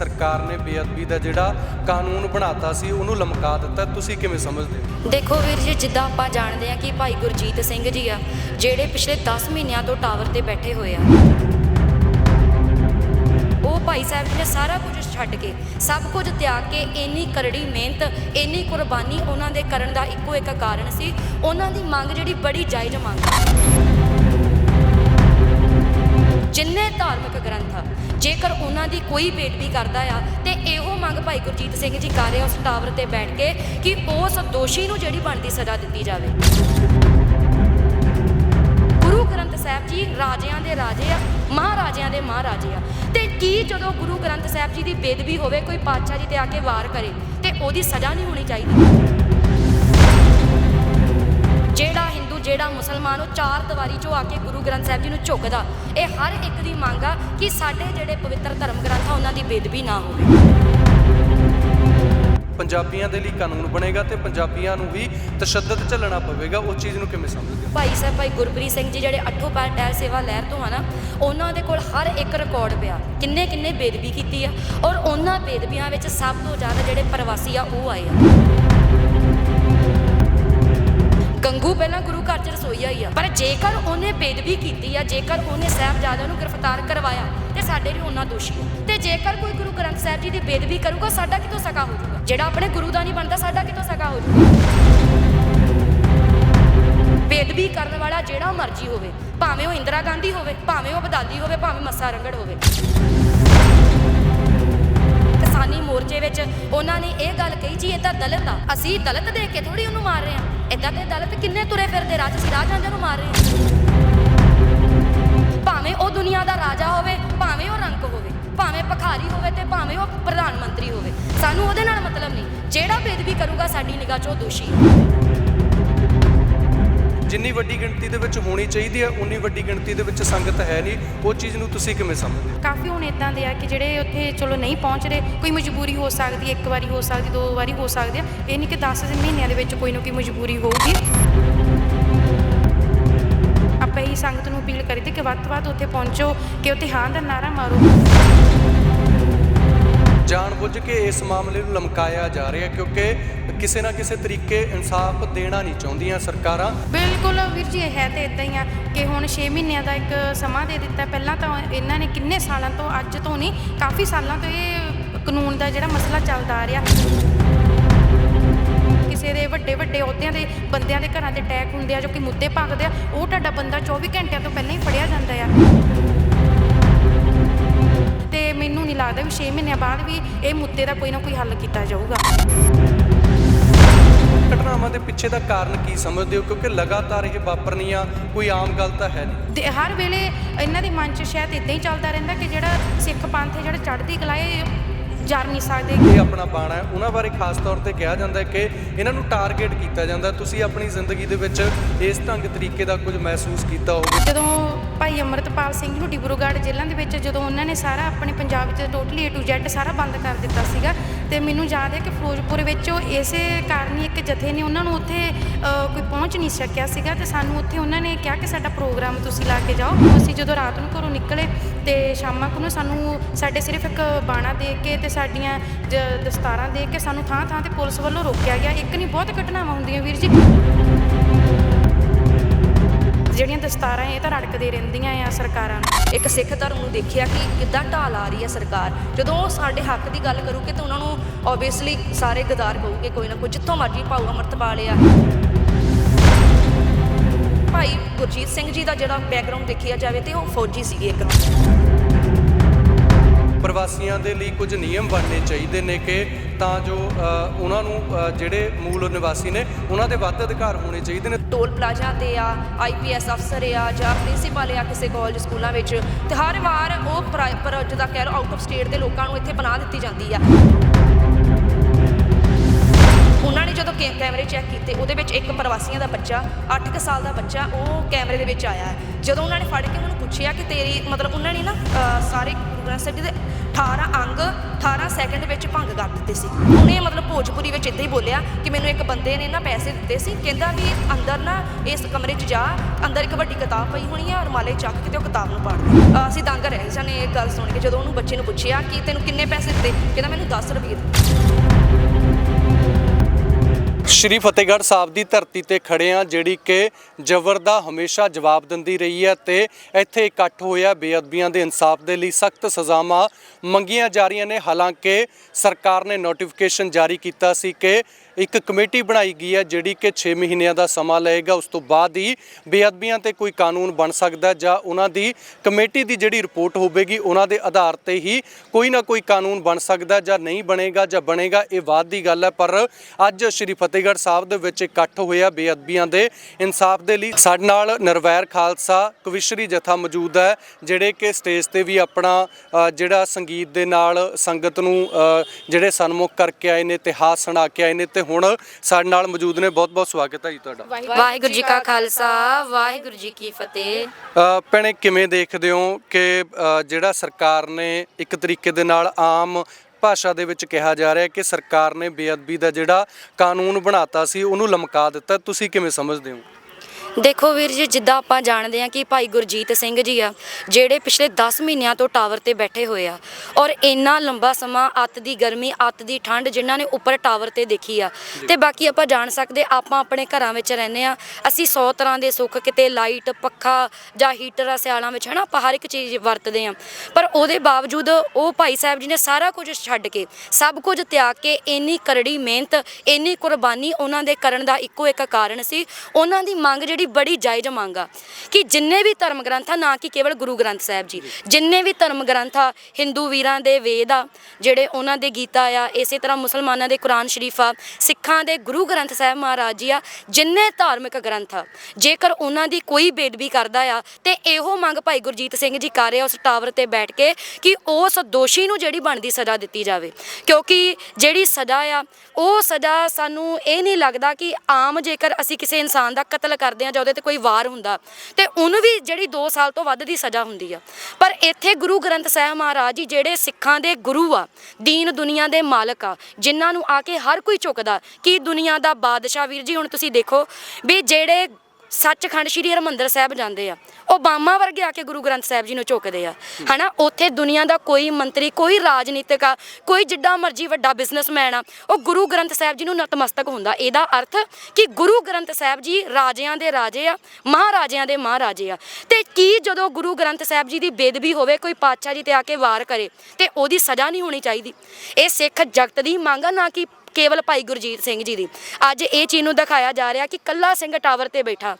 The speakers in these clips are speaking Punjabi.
ਸਰਕਾਰ ਨੇ ਬੇਅਦਬੀ ਦਾ ਜਿਹੜਾ ਕਾਨੂੰਨ ਬਣਾਤਾ ਸੀ, ਉਹਨੂੰ ਲਮਕਾ ਦਿੱਤਾ। ਤੁਸੀਂ ਕਿਵੇਂ ਸਮਝਦੇ ਹੋ? ਦੇਖੋ ਵੀਰ ਜੀ, ਜਿੱਦਾਂ ਆਪਾਂ ਜਾਣਦੇ ਆ ਕਿ ਭਾਈ ਗੁਰਜੀਤ ਸਿੰਘ ਜੀ ਆ, ਜਿਹੜੇ ਪਿਛਲੇ 10 ਮਹੀਨਿਆਂ ਤੋਂ ਟਾਵਰ ਤੇ ਬੈਠੇ ਹੋਏ ਆ। ਉਹ ਭਾਈ ਸਾਹਿਬ ਜੀ ਨੇ ਸਾਰਾ ਕੁਝ ਛੱਡ ਕੇ, ਸਭ ਕੁਝ ਤਿਆਗ ਕੇ, ਇੰਨੀ ਕਰੜੀ ਮਿਹਨਤ, ਇੰਨੀ ਕੁਰਬਾਨੀ ਉਹਨਾਂ ਦੇ ਕਰਨ ਦਾ ਇੱਕੋ ਇੱਕ ਕਾਰਨ ਸੀ। ਉਹਨਾਂ ਦੀ ਮੰਗ ਜਿਹੜੀ ਬੜੀ ਜਾਇਜ਼ ਮੰਗ ਆ ਜਿੰਨੇ ਧਾਰਮਿਕ ਗ੍ਰੰਥ ਆ ਜੇਕਰ ਉਹਨਾਂ ਦੀ ਕੋਈ ਬੇਦਬੀ ਕਰਦਾ ਆ, ਤੇ ਇਹੋ ਮੰਗ ਭਾਈ ਗੁਰਜੀਤ ਸਿੰਘ ਜੀ ਕਰ ਰਹੇ ਉਸ ਟਾਵਰ ਤੇ ਬੈਠ ਕੇ ਕਿ ਉਸ ਦੋਸ਼ੀ ਨੂੰ ਜਿਹੜੀ ਬਣਦੀ ਸਜ਼ਾ ਦਿੱਤੀ ਜਾਵੇ। ਗੁਰੂ ਗ੍ਰੰਥ ਸਾਹਿਬ ਜੀ ਰਾਜਿਆਂ ਦੇ ਰਾਜੇ ਆ, ਮਹਾਰਾਜਿਆਂ ਦੇ ਮਹਾਰਾਜੇ ਆ। ਤੇ ਕੀ ਜਦੋਂ ਗੁਰੂ ਗ੍ਰੰਥ ਸਾਹਿਬ ਜੀ ਦੀ ਬੇਦਬੀ ਹੋਵੇ, ਕੋਈ ਪਾਤਸ਼ਾਹ ਜੀ ਤੇ ਆ ਕੇ ਵਾਰ ਕਰੇ, ਤੇ ਉਹਦੀ ਸਜ਼ਾ ਨਹੀਂ ਹੋਣੀ ਚਾਹੀਦੀ? ਜਿਹੜਾ ਜਿਹੜਾ ਮੁਸਲਮਾਨ ਉਹ ਚਾਰ ਦੀਵਾਰੀ ਚੋਂ ਆ ਕੇ ਗੁਰੂ ਗ੍ਰੰਥ ਸਾਹਿਬ ਜੀ ਨੂੰ ਝੁਕਦਾ। ਇਹ ਹਰ ਇੱਕ ਦੀ ਮੰਗ ਆ ਕਿ ਸਾਡੇ ਜਿਹੜੇ ਪਵਿੱਤਰ ਧਰਮ ਗ੍ਰੰਥ ਆ ਉਹਨਾਂ ਦੀ ਬੇਦਬੀ ਨਾ ਹੋਵੇ। ਪੰਜਾਬੀਆਂ ਦੇ ਲਈ ਕਾਨੂੰਨ ਬਣੇਗਾ ਤੇ ਪੰਜਾਬੀਆਂ ਨੂੰ ਵੀ ਤਸ਼ੱਦਦ ਝੱਲਣਾ ਪਵੇਗਾ। ਉਸ ਚੀਜ਼ ਨੂੰ ਕਿਵੇਂ ਸਮਝਦੇ ਹੋ? ਭਾਈ ਸਾਹਿਬ ਭਾਈ ਗੁਰਪ੍ਰੀਤ ਸਿੰਘ ਜੀ ਜਿਹੜੇ ਅੱਠੋ ਪਾਰ ਟਹਿਲ ਸੇਵਾ ਲਹਿਰ ਤੋਂ ਆ ਨਾ ਉਹਨਾਂ ਦੇ ਕੋਲ ਹਰ ਇੱਕ ਰਿਕਾਰਡ ਪਿਆ। ਕਿੰਨੇ ਕਿੰਨੇ ਬੇਦਬੀ ਕੀਤੀ ਆ ਔਰ ਉਹਨਾਂ ਬੇਦਬੀਆਂ ਵਿੱਚ ਸਭ ਤੋਂ ਜ਼ਿਆਦਾ ਜਿਹੜੇ ਪ੍ਰਵਾਸੀ ਆ ਉਹ ਆਏ ਆ। ਗੰਗੂ ਪਹਿਲਾਂ ਗੁਰੂ 'ਚ ਰਸੋਈ ਆਈ ਆ। ਪਰ ਜੇਕਰ ਉਹਨੇ ਬੇਦਬੀ ਕੀਤੀ ਆ, ਜੇਕਰ ਉਹਨੇ ਸਾਹਿਬਜ਼ਾਦਿਆਂ ਨੂੰ ਗ੍ਰਿਫਤਾਰ ਕਰਵਾਇਆ, ਤੇ ਸਾਡੇ ਲਈ ਉਹਨਾਂ ਦੋਸ਼ੀ ਆ ਤੇ ਜੇਕਰ ਕੋਈ ਗੁਰੂ ਗ੍ਰੰਥ ਸਾਹਿਬ ਜੀ ਦੀ ਬੇਦਬੀ ਕਰੂਗਾ, ਸਾਡਾ ਕਿਤੋਂ ਸਕਾ ਹੋ ਜਾਊਗਾ? ਜਿਹੜਾ ਆਪਣੇ ਗੁਰੂ ਦਾ ਨਹੀਂ ਬਣਦਾ, ਸਾਡਾ ਕਿਤੋਂ ਸਕਾ ਹੋ ਜਾਊਗਾ? ਬੇਦਬੀ ਕਰਨ ਵਾਲਾ ਜਿਹੜਾ ਮਰਜ਼ੀ ਹੋਵੇ, ਭਾਵੇਂ ਉਹ ਇੰਦਰਾ ਗਾਂਧੀ ਹੋਵੇ, ਭਾਵੇਂ ਉਹ ਬਦਾਦੀ ਹੋਵੇ, ਭਾਵੇਂ ਮੱਸਾ ਰੰਗੜ ਹੋਵੇ। ਕਿਸਾਨੀ ਮੋਰਚੇ ਵਿੱਚ ਉਹਨਾਂ ਨੇ ਇਹ ਗੱਲ ਕਹੀ ਜੀ, ਇਹ ਤਾਂ ਦਲਿਤ ਆ। ਅਸੀਂ ਦਲਿਤ ਦੇਖ ਕੇ ਥੋੜੀ ਉਹਨੂੰ ਮਾਰ ਰਹੇ ਆ ਇਦਾਂ ਦੇ ਦਲਤ ਕਿੰਨੇ ਤੁਰੇ ਫਿਰਦੇ ਰਾਜ? ਅਸੀਂ ਰਾਜ ਨੂੰ ਮਾਰ ਰਹੇ ਭਾਵੇਂ ਉਹ ਦੁਨੀਆ ਦਾ ਰਾਜਾ ਹੋਵੇ, ਭਾਵੇਂ ਉਹ ਰੰਕ ਹੋਵੇ, ਭਾਵੇਂ ਭਖਾਰੀ ਹੋਵੇ ਤੇ ਭਾਵੇਂ ਉਹ ਪ੍ਰਧਾਨ ਮੰਤਰੀ ਹੋਵੇ, ਸਾਨੂੰ ਉਹਦੇ ਨਾਲ ਮਤਲਬ ਨਹੀਂ। ਜਿਹੜਾ ਬੇਦਬੀ ਕਰੂਗਾ, ਸਾਡੀ ਨਿਗਾਹ 'ਚ ਉਹ ਦੋਸ਼ੀ ਜਿੰਨੀ ਵੱਡੀ ਗਿਣਤੀ ਦੇ ਵਿੱਚ ਹੋਣੀ ਚਾਹੀਦੀ ਹੈ, ਉਨੀ ਵੱਡੀ ਗਿਣਤੀ ਦੇ ਵਿੱਚ ਸੰਗਤ ਹੈ ਨਹੀਂ। ਉਹ ਚੀਜ਼ ਨੂੰ ਤੁਸੀਂ ਕਿਵੇਂ ਸਮਝਦੇ ਹੋ? ਕਾਫੀ ਹੁਣ ਇਦਾਂ ਦੇ ਆ ਕਿ ਜਿਹੜੇ ਉੱਥੇ ਚਲੋ ਨਹੀਂ ਪਹੁੰਚ ਰਹੇ, ਕੋਈ ਮਜਬੂਰੀ ਹੋ ਸਕਦੀ ਹੈ, ਇੱਕ ਵਾਰੀ ਹੋ ਸਕਦੀ, ਦੋ ਵਾਰੀ ਹੋ ਸਕਦੀ ਆ ਇਹ ਨਹੀਂ ਕਿ 10 ਮਹੀਨਿਆਂ ਦੇ ਵਿੱਚ ਕੋਈ ਨਾ ਕੋਈ ਮਜਬੂਰੀ ਹੋਊਗੀ। ਆਪਾਂ ਹੀ ਸੰਗਤ ਨੂੰ ਅਪੀਲ ਕਰੀਏ ਕਿ ਵੱਧ ਤੋਂ ਵੱਧ ਉੱਥੇ ਪਹੁੰਚੋ, ਕਿ ਉੱਥੇ ਹਾਂ ਦਾ ਨਾਰਾ ਮਾਰੋ। ਜਾਣਬੁੱਝ ਕੇ ਇਸ ਮਾਮਲੇ ਨੂੰ ਲਮਕਾਇਆ ਜਾ ਰਿਹਾ ਕਿਉਂਕਿ ਕਿਸੇ ਨਾ ਕਿਸੇ ਤਰੀਕੇ ਇਨਸਾਫ ਦੇਣਾ ਨਹੀਂ ਚਾਹੁੰਦੀਆਂ ਸਰਕਾਰਾਂ। ਬਿਲਕੁਲ ਵੀਰ ਜੀ, ਇਹ ਹੈ ਤੇ ਇਦਾਂ ਹੀ ਆ ਕਿ ਹੁਣ 6 ਮਹੀਨਿਆਂ ਦਾ ਇੱਕ ਸਮਾਂ ਦੇ ਦਿੱਤਾ। ਪਹਿਲਾਂ ਤਾਂ ਇਹਨਾਂ ਨੇ ਕਿੰਨੇ ਸਾਲਾਂ ਤੋਂ, ਅੱਜ ਤੋਂ ਨਹੀਂ, ਕਾਫੀ ਸਾਲਾਂ ਤੋਂ ਇਹ ਕਾਨੂੰਨ ਦਾ ਜਿਹੜਾ ਮਸਲਾ ਚੱਲਦਾ ਆ ਰਿਹਾ। ਕਿਸੇ ਦੇ ਵੱਡੇ ਵੱਡੇ ਅਹੁਦਿਆਂ ਦੇ, ਬੰਦਿਆਂ ਦੇ ਘਰਾਂ ਦੇ ਅਟੈਕ ਹੁੰਦੇ ਆ, ਜੋ ਕਿ ਮੁੱਦੇ ਭਾਗਦੇ ਆ, ਉਹ ਤੁਹਾਡਾ ਬੰਦਾ 24 ਘੰਟਿਆਂ ਤੋਂ ਪਹਿਲਾਂ ਹੀ ਫੜਿਆ ਜਾਂਦਾ ਆ। ਨਹੀਂ ਲੱਗਦਾ ਵੀ 6 ਮਹੀਨਿਆਂ ਬਾਅਦ ਵੀ ਇਹ ਮੁੱਦੇ ਦਾ ਕੋਈ ਨਾ ਕੋਈ ਹੱਲ ਕੀਤਾ ਜਾਊਗਾ। ਘਟਨਾਵਾਂ ਦੇ ਪਿੱਛੇ ਦਾ ਕਾਰਨ ਕੀ ਸਮਝਦੇ ਹੋ? ਕਿਉਂਕਿ ਲਗਾਤਾਰ ਇਹ ਵਾਪਰਨੀਆਂ ਕੋਈ ਆਮ ਗੱਲ ਤਾਂ ਹੈ ਨਹੀਂ। ਤੇ ਹਰ ਵੇਲੇ ਇਹਨਾਂ ਦੇ ਮਨ 'ਚ ਸ਼ਾਇਦ ਇਦਾਂ ਹੀ ਚੱਲਦਾ ਰਹਿੰਦਾ ਕਿ ਜਿਹੜਾ ਸਿੱਖ ਪੰਥ ਹੈ ਜਿਹੜਾ ਚੜ੍ਹਦੀ ਕਲਾ ਇਹ ਜਰ ਨਹੀਂ ਸਕਦੇ। ਇਹ ਆਪਣਾ ਬਾਣਾ ਹੈ। ਉਹਨਾਂ ਬਾਰੇ ਖਾਸ ਤੌਰ ਤੇ ਕਿਹਾ ਜਾਂਦਾ ਹੈ ਕਿ ਇਹਨਾਂ ਨੂੰ ਟਾਰਗੇਟ ਕੀਤਾ ਜਾਂਦਾ। ਤੁਸੀਂ ਆਪਣੀ ਜ਼ਿੰਦਗੀ ਦੇ ਵਿੱਚ ਇਸ ਢੰਗ ਤਰੀਕੇ ਦਾ ਕੁਝ ਮਹਿਸੂਸ ਕੀਤਾ ਹੋਵੇ। ਜਦੋਂ ਭਾਈ ਅਮਰਤਪਾਲ ਸਿੰਘ ਨੂੰ ਡਿਬਰੂਗੜ੍ਹ ਜ਼ਿਲ੍ਹਾ ਦੇ ਵਿੱਚ ਜਦੋਂ ਉਹਨਾਂ ਨੇ ਸਾਰਾ ਆਪਣੇ ਪੰਜਾਬ 'ਚ ਟੋਟਲੀ A to Z ਸਾਰਾ ਬੰਦ ਕਰ ਦਿੱਤਾ ਸੀਗਾ, ਤੇ ਮੈਨੂੰ ਯਾਦ ਹੈ ਕਿ ਫਿਰੋਜ਼ਪੁਰ ਵਿੱਚ ਉਹ ਇਸੇ ਕਾਰਨ ਹੀ ਇੱਕ ਜਥੇ ਨੇ ਉਹਨਾਂ ਨੂੰ ਉੱਥੇ ਕੋਈ ਪਹੁੰਚ ਨਹੀਂ ਸਕਿਆ ਸੀਗਾ ਤੇ ਸਾਨੂੰ ਉੱਥੇ ਉਹਨਾਂ ਨੇ ਕਿਹਾ ਕਿ ਸਾਡਾ ਪ੍ਰੋਗਰਾਮ ਤੁਸੀਂ ਲਾ ਕੇ ਜਾਓ। ਅਸੀਂ ਜਦੋਂ ਰਾਤ ਨੂੰ ਘਰੋਂ ਨਿਕਲੇ ਤੇ ਸ਼ਾਮਾਂ ਕੁ ਨੂੰ ਸਾਨੂੰ ਸਾਡੇ ਸਿਰਫ ਇੱਕ ਬਾਣਾ ਦੇ ਕੇ ਤੇ ਸਾਡੀਆਂ ਜ- ਦਸਤਾਰਾਂ ਦੇ ਕੇ ਸਾਨੂੰ ਥਾਂ ਥਾਂ ਤੇ ਪੁਲਿਸ ਵੱਲੋਂ ਰੋਕਿਆ ਗਿਆ। ਇੱਕ ਨਹੀਂ, ਬਹੁਤ ਘਟਨਾਵਾਂ ਹੁੰਦੀਆਂ ਵੀਰ ਜੀ। ਜਿਹੜੀਆਂ ਦਸਤਾਰਾਂ ਇਹ ਤਾਂ ਰੜਕਦੇ ਰਹਿੰਦੀਆਂ ਆ ਸਰਕਾਰਾਂ ਨੂੰ। ਇੱਕ ਸਿੱਖ ਧਰਮ ਨੂੰ ਦੇਖਿਆ ਕਿ ਕਿੱਦਾਂ ਢਾਲ ਆ ਰਹੀ ਹੈ ਸਰਕਾਰ। ਜਦੋਂ ਉਹ ਸਾਡੇ ਹੱਕ ਦੀ ਗੱਲ ਕਰੂਗੇ ਤਾਂ ਉਹਨਾਂ ਨੂੰ ਓਬਵੀਅਸਲੀ ਸਾਰੇ ਗਦਾਰ ਹੋਊਗੇ ਕੋਈ ਨਾ ਕੋਈ ਜਿੱਥੋਂ ਮਰਜ਼ੀ ਭਾਊ ਅਮਰਤਪਾਲ ਆ। ਭਾਈ ਗੁਰਜੀਤ ਸਿੰਘ ਜੀ ਦਾ ਜਿਹੜਾ ਬੈਕਗ੍ਰਾਉਂਡ ਦੇਖਿਆ ਜਾਵੇ ਤੇ ਉਹ ਫੌਜੀ ਸੀਗੇ ਇੱਕ ਪ੍ਰਵਾਸੀਆਂ ਦੇ ਲਈ ਕੁਝ ਨਿਯਮ ਬਣਨੇ ਚਾਹੀਦੇ ਨੇ ਕਿ ਤਾਂ ਜੋ ਉਹਨਾਂ ਨੂੰ ਜਿਹੜੇ ਮੂਲ ਨਿਵਾਸੀ ਨੇ, ਉਹਨਾਂ ਦੇ ਵੱਧ ਅਧਿਕਾਰ ਹੋਣੇ ਚਾਹੀਦੇ ਨੇ ਟੋਲ ਪਲਾਜ਼ਾ ਤੇ ਆ ਆਈਪੀਐਸ ਅਫਸਰ ਆ ਜਾਂ ਪ੍ਰਿੰਸੀਪਲ ਆ ਕਿਸੇ ਕਾਲਜ ਸਕੂਲਾਂ ਵਿੱਚ, ਤੇ ਹਰ ਵਾਰ ਉਹ ਪ੍ਰਾਈਪਰ ਜਿਹਦਾ ਕਹਿ ਲਓ ਆਊਟ ਆਫ ਸਟੇਟ ਦੇ ਲੋਕਾਂ ਨੂੰ ਇੱਥੇ ਬਣਾ ਦਿੱਤੀ ਜਾਂਦੀ ਆ ਉਹਨਾਂ ਨੇ ਜਦੋਂ ਕੈਮਰੇ ਚੈੱਕ ਕੀਤੇ, ਉਹਦੇ ਵਿੱਚ ਇੱਕ ਪ੍ਰਵਾਸੀਆਂ ਦਾ ਬੱਚਾ 8 ਸਾਲ ਦਾ ਬੱਚਾ, ਉਹ ਕੈਮਰੇ ਦੇ ਵਿੱਚ ਆਇਆ ਹੈ। ਜਦੋਂ ਉਹਨਾਂ ਨੇ ਫੜ ਕੇ ਉਹਨੂੰ ਪੁੱਛਿਆ ਕਿ ਤੇਰੀ, ਮਤਲਬ ਉਹਨਾਂ ਨੇ ਨਾ ਸਾਰੇ ਸਾਰੇ ਗੁਰੂ ਦੇ 18 ਅੰਗ 18 ਸੈਕਿੰਡ ਵਿੱਚ ਭੰਗ ਕਰ ਦਿੱਤੇ ਸੀ। ਉਹਨੇ ਮਤਲਬ ਭੋਜਪੁਰੀ ਵਿੱਚ ਇਦਾਂ ਹੀ ਬੋਲਿਆ ਕਿ ਮੈਨੂੰ ਇੱਕ ਬੰਦੇ ਨੇ ਨਾ ਪੈਸੇ ਦਿੱਤੇ ਸੀ। ਕਹਿੰਦਾ ਵੀ ਅੰਦਰ ਨਾ ਇਸ ਕਮਰੇ 'ਚ ਜਾ, ਅੰਦਰ ਇੱਕ ਵੱਡੀ ਕਿਤਾਬ ਪਈ ਹੋਣੀ ਆ ਰੁਮਾਲੇ ਚੱਕ ਕੇ ਤੇ ਉਹ ਕਿਤਾਬ ਨੂੰ ਪੜ੍ਹ ਦੇ ਅਸੀਂ ਦੰਗ ਰਹੇ ਸਨ ਇਹ ਗੱਲ ਸੁਣ ਕੇ ਜਦੋਂ ਉਹਨੂੰ ਬੱਚੇ ਨੂੰ ਪੁੱਛਿਆ ਕਿ ਤੈਨੂੰ ਕਿੰਨੇ ਪੈਸੇ ਦਿੱਤੇ? ਕਹਿੰਦਾ ਮੈਨੂੰ 10 ਰੁਪਏ ਦਿੱਤੇ। ਸ਼੍ਰੀ ਫਤਿਹਗੜ੍ਹ ਸਾਹਿਬ ਦੀ ਧਰਤੀ ਤੇ ਖੜੇ ਆ ਜਿਹੜੀ ਕਿ ਜ਼ਬਰ ਦਾ ਹਮੇਸ਼ਾ ਜਵਾਬ ਦਿੰਦੀ ਰਹੀ ਹੈ ਤੇ ਇੱਥੇ ਇਕੱਠ ਹੋਇਆ ਬੇਅਦਬੀਆਂ ਦੇ ਇਨਸਾਫ ਦੇ ਲਈ ਸਖਤ ਸਜ਼ਾਵਾਂ ਮੰਗੀਆਂ ਜਾ ਰਹੀਆਂ ਨੇ। ਹਾਲਾਂਕਿ ਸਰਕਾਰ ਨੇ ਨੋਟੀਫਿਕੇਸ਼ਨ ਜਾਰੀ ਕੀਤਾ ਸੀ ਕਿ ਇੱਕ ਕਮੇਟੀ ਬਣਾਈ ਗਈ ਹੈ ਜਿਹੜੀ ਕਿ 6 ਮਹੀਨਿਆਂ ਦਾ ਸਮਾਂ ਲਏਗਾ। ਉਸ ਤੋਂ ਬਾਅਦ ਹੀ ਬੇਅਦਬੀਆਂ ਤੇ ਕੋਈ ਕਾਨੂੰਨ ਬਣ ਸਕਦਾ ਜਾਂ ਉਹਨਾਂ ਦੀ ਕਮੇਟੀ ਦੀ ਜਿਹੜੀ ਰਿਪੋਰਟ ਹੋਵੇਗੀ, ਉਹਨਾਂ ਦੇ ਆਧਾਰ ਤੇ ਹੀ ਕੋਈ ਨਾ ਕੋਈ ਕਾਨੂੰਨ ਬਣ ਸਕਦਾ ਜਾਂ ਨਹੀਂ ਬਣੇਗਾ ਜਾਂ ਬਣੇਗਾ, ਇਹ ਬਾਅਦ ਦੀ ਗੱਲ ਹੈ। ਪਰ ਅੱਜ ਸ਼੍ਰੀ ਫਤਿਹਗੜ੍ਹ ਸਾਹਿਬ ਦੇ ਵਿੱਚ ਇਕੱਠ ਹੋਇਆ ਬੇਅਦਬੀਆਂ ਦੇ ਇਨਸਾਫ ਦੇ ਲਈ। ਸਾਡੇ ਨਾਲ ਨਿਰਵੈਰ ਖਾਲਸਾ ਕਵਿਸ਼ਰੀ ਜਥਾ ਮੌਜੂਦ ਹੈ, ਜਿਹੜੇ ਕਿ ਸਟੇਜ ਤੇ ਵੀ ਆਪਣਾ ਜਿਹੜਾ ਸੰਗੀਤ ਦੇ ਨਾਲ ਸੰਗਤ ਨੂੰ ਜਿਹੜੇ ਸਨਮੁਖ ਕਰਕੇ ਆਏ ਨੇ ਇਤਿਹਾਸ ਸੁਣਾ ਕੇ ਆਏ ਨੇ ਤੇ ਹੁਣ ਸਾਡੇ ਨਾਲ ਮੌਜੂਦ ਨੇ। ਬਹੁਤ ਬਹੁਤ ਸਵਾਗਤ ਹੈ ਜੀ ਤੁਹਾਡਾ। ਵਾਹਿਗੁਰੂ ਜੀ ਕਾ ਖਾਲਸਾ ਵਾਹਿਗੁਰੂ ਜੀ ਕੀ ਫਤਿਹ। ਅ, ਭੈਣੇ ਕਿਵੇਂ ਦੇਖਦੇ ਹੋ ਕਿ ਅ, ਜਿਹੜਾ ਸਰਕਾਰ ਨੇ ਇੱਕ ਤਰੀਕੇ ਦੇ ਨਾਲ ਆਮ ਭਾਸ਼ਾ ਦੇ ਵਿੱਚ ਕਿਹਾ ਜਾ ਰਿਹਾ ਹੈ ਕਿ ਸਰਕਾਰ ਨੇ ਬੇਅਦਬੀ ਦਾ ਜਿਹੜਾ ਕਾਨੂੰਨ ਬਣਾਤਾ ਸੀ ਉਹਨੂੰ ਲਮਕਾ ਦਿੱਤਾ ਤੁਸੀਂ ਕਿਵੇਂ ਸਮਝਦੇ ਹੋ? ਦੇਖੋ ਵੀਰ ਜੀ ਜਿੱਦਾਂ ਆਪਾਂ ਜਾਣਦੇ ਹਾਂ ਕਿ ਭਾਈ ਗੁਰਜੀਤ ਸਿੰਘ ਜੀ ਆ ਜਿਹੜੇ ਪਿਛਲੇ 10 ਮਹੀਨਿਆਂ ਤੋਂ ਟਾਵਰ ਤੇ ਬੈਠੇ ਹੋਏ ਆ ਔਰ ਇੰਨਾ ਲੰਬਾ ਸਮਾਂ ਅੱਤ ਦੀ ਗਰਮੀ ਅੱਤ ਦੀ ਠੰਡ ਜਿਨ੍ਹਾਂ ਨੇ ਉੱਪਰ ਟਾਵਰ ਤੇ ਦੇਖੀ ਆ। ਤੇ ਬਾਕੀ ਆਪਾਂ ਜਾਣ ਸਕਦੇ ਆਪਾਂ ਆਪਣੇ ਘਰਾਂ ਵਿੱਚ ਰਹਿੰਦੇ ਆ ਅਸੀਂ 100 ਤਰ੍ਹਾਂ ਦੇ ਸੁੱਖ ਕਿਤੇ ਲਾਈਟ ਪੱਖਾ ਜਾਂ ਹੀਟਰ ਆ ਸਿਆਲਾਂ ਵਿੱਚ ਹਨਾ ਆਪਾਂ ਹਰ ਇੱਕ ਚੀਜ਼ ਵਰਤਦੇ ਆ ਪਰ ਉਹਦੇ ਬਾਵਜੂਦ ਉਹ ਭਾਈ ਸਾਹਿਬ ਜੀ ਨੇ ਸਾਰਾ ਕੁਝ ਛੱਡ ਕੇ ਸਭ ਕੁਝ ਤਿਆਗ ਕੇ ਇੰਨੀ ਕਰੜੀ ਮਿਹਨਤ ਇੰਨੀ ਕੁਰਬਾਨੀ ਉਹਨਾਂ ਦੇ ਕਰਨ ਦਾ ਇੱਕੋ ਇੱਕ ਕਾਰਨ ਸੀ। ਉਹਨਾਂ ਦੀ ਮੰਗ ਜਿਹੜੀ ਬੜੀ ਜਾਇਜ਼ ਮੰਗ ਆ ਕਿ ਜਿੰਨੇ ਵੀ ਧਰਮ ਗ੍ਰੰਥ ਆ, ਨਾ ਕਿ ਕੇਵਲ ਗੁਰੂ ਗ੍ਰੰਥ ਸਾਹਿਬ ਜੀ। ਜਿੰਨੇ ਵੀ ਧਰਮ ਗ੍ਰੰਥ ਆ, ਹਿੰਦੂ ਵੀਰਾਂ ਦੇ ਵੇਦ ਆ, ਜਿਹੜੇ ਉਹਨਾਂ ਦੇ ਗੀਤਾ ਆ, ਇਸੇ ਤਰ੍ਹਾਂ ਮੁਸਲਮਾਨਾਂ ਦੇ ਕੁਰਾਨ ਸ਼ਰੀਫ ਆ, ਸਿੱਖਾਂ ਦੇ ਗੁਰੂ ਗ੍ਰੰਥ ਸਾਹਿਬ ਮਹਾਰਾਜ ਜੀ ਆ, ਜਿੰਨੇ ਧਾਰਮਿਕ ਗ੍ਰੰਥ ਆ, ਜੇਕਰ ਉਹਨਾਂ ਦੀ ਕੋਈ ਬੇਦਬੀ ਕਰਦਾ ਆ, ਤੇ ਇਹੋ ਮੰਗ ਭਾਈ ਗੁਰਜੀਤ ਸਿੰਘ ਜੀ ਕਰ ਰਹੇ ਆ ਉਸ ਟਾਵਰ ਤੇ ਬੈਠ ਕੇ ਕਿ ਉਸ ਦੋਸ਼ੀ ਨੂੰ ਜਿਹੜੀ ਬਣਦੀ ਸਜ਼ਾ ਦਿੱਤੀ ਜਾਵੇ। ਕਿਉਂਕਿ ਜਿਹੜੀ ਸਜ਼ਾ ਆ, ਉਹ ਸਜ਼ਾ ਸਾਨੂੰ ਇਹ ਨਹੀਂ ਲੱਗਦਾ ਕਿ ਆਮ ਜੇਕਰ ਅਸੀਂ ਕਿਸੇ ਇਨਸਾਨ ਦਾ ਕਤਲ ਕਰਦੇ ਆ ਜਾਂ ਉਹਦੇ ਤੇ ਕੋਈ ਵਾਰ ਹੁੰਦਾ, ਤੇ ਉਹਨੂੰ ਵੀ ਜਿਹੜੀ 2 ਸਾਲ ਤੋਂ ਵੱਧ ਦੀ ਸਜ਼ਾ ਹੁੰਦੀ ਆ। ਪਰ ਇੱਥੇ ਗੁਰੂ ਗ੍ਰੰਥ ਸਾਹਿਬ ਮਹਾਰਾਜ ਜੀ ਜਿਹੜੇ ਸਿੱਖਾਂ ਦੇ ਗੁਰੂ ਆ, ਦੀਨ ਦੁਨੀਆ ਦੇ ਮਾਲਕ ਆ, ਜਿਨ੍ਹਾਂ ਨੂੰ ਆ ਕੇ ਹਰ ਕੋਈ ਝੁਕਦਾ ਕਿ ਦੁਨੀਆ ਦਾ ਬਾਦਸ਼ਾਹ ਵੀਰ ਜੀ, ਹੁਣ ਤੁਸੀਂ ਦੇਖੋ ਵੀ ਜਿਹੜੇ ਸੱਚਖੰਡ ਸ੍ਰੀ ਹਰਮੰਦਰ ਸਾਹਿਬ ਜਾਂਦੇ ਆ। ਉਹ ਬਾਮਾ ਵਰਗੇ ਆ ਕੇ ਗੁਰੂ ਗ੍ਰੰਥ ਸਾਹਿਬ ਜੀ ਨੂੰ ਝੁਕਦੇ ਆ। ਹਨਾ? ਉੱਥੇ ਦੁਨੀਆ ਦਾ ਕੋਈ ਮੰਤਰੀ, ਕੋਈ ਰਾਜਨੀਤਿਕ ਆ, ਕੋਈ ਜਿੱਡਾ ਮਰਜ਼ੀ ਵੱਡਾ ਬਿਜ਼ਨਸਮੈਨ ਆ, ਉਹ ਗੁਰੂ ਗ੍ਰੰਥ ਸਾਹਿਬ ਜੀ ਨੂੰ ਨਤਮਸਤਕ ਹੁੰਦਾ। ਇਹਦਾ ਅਰਥ ਕਿ ਗੁਰੂ ਗ੍ਰੰਥ ਸਾਹਿਬ ਜੀ ਰਾਜਿਆਂ ਦੇ ਰਾਜੇ ਆ, ਮਹਾਰਾਜਿਆਂ ਦੇ ਮਹਾਰਾਜੇ ਆ। ਤੇ ਕੀ ਜਦੋਂ ਗੁਰੂ ਗ੍ਰੰਥ ਸਾਹਿਬ ਜੀ ਦੀ ਬੇਦਬੀ ਹੋਵੇ, ਕੋਈ ਪਾਤਸ਼ਾਹ ਜੀ ਤੇ ਆ ਕੇ ਵਾਰ ਕਰੇ, ਤੇ ਉਹਦੀ ਸਜ਼ਾ ਨਹੀਂ ਹੋਣੀ ਚਾਹੀਦੀ। ਇਹ ਸਿੱਖ ਜਗਤ ਦੀ ਮੰਗ ਆ, ਨਾ ਕਿ ਕੇਵਲ ਭਾਈ ਗੁਰਜੀਤ ਸਿੰਘ ਜੀ ਦੀ। ਅੱਜ ਇਹ ਚੀਜ਼ ਨੂੰ ਦਿਖਾਇਆ ਜਾ ਰਿਹਾ ਕਿ ਕੱਲਾ ਸਿੰਘ ਟਾਵਰ ਤੇ ਬੈਠਾ,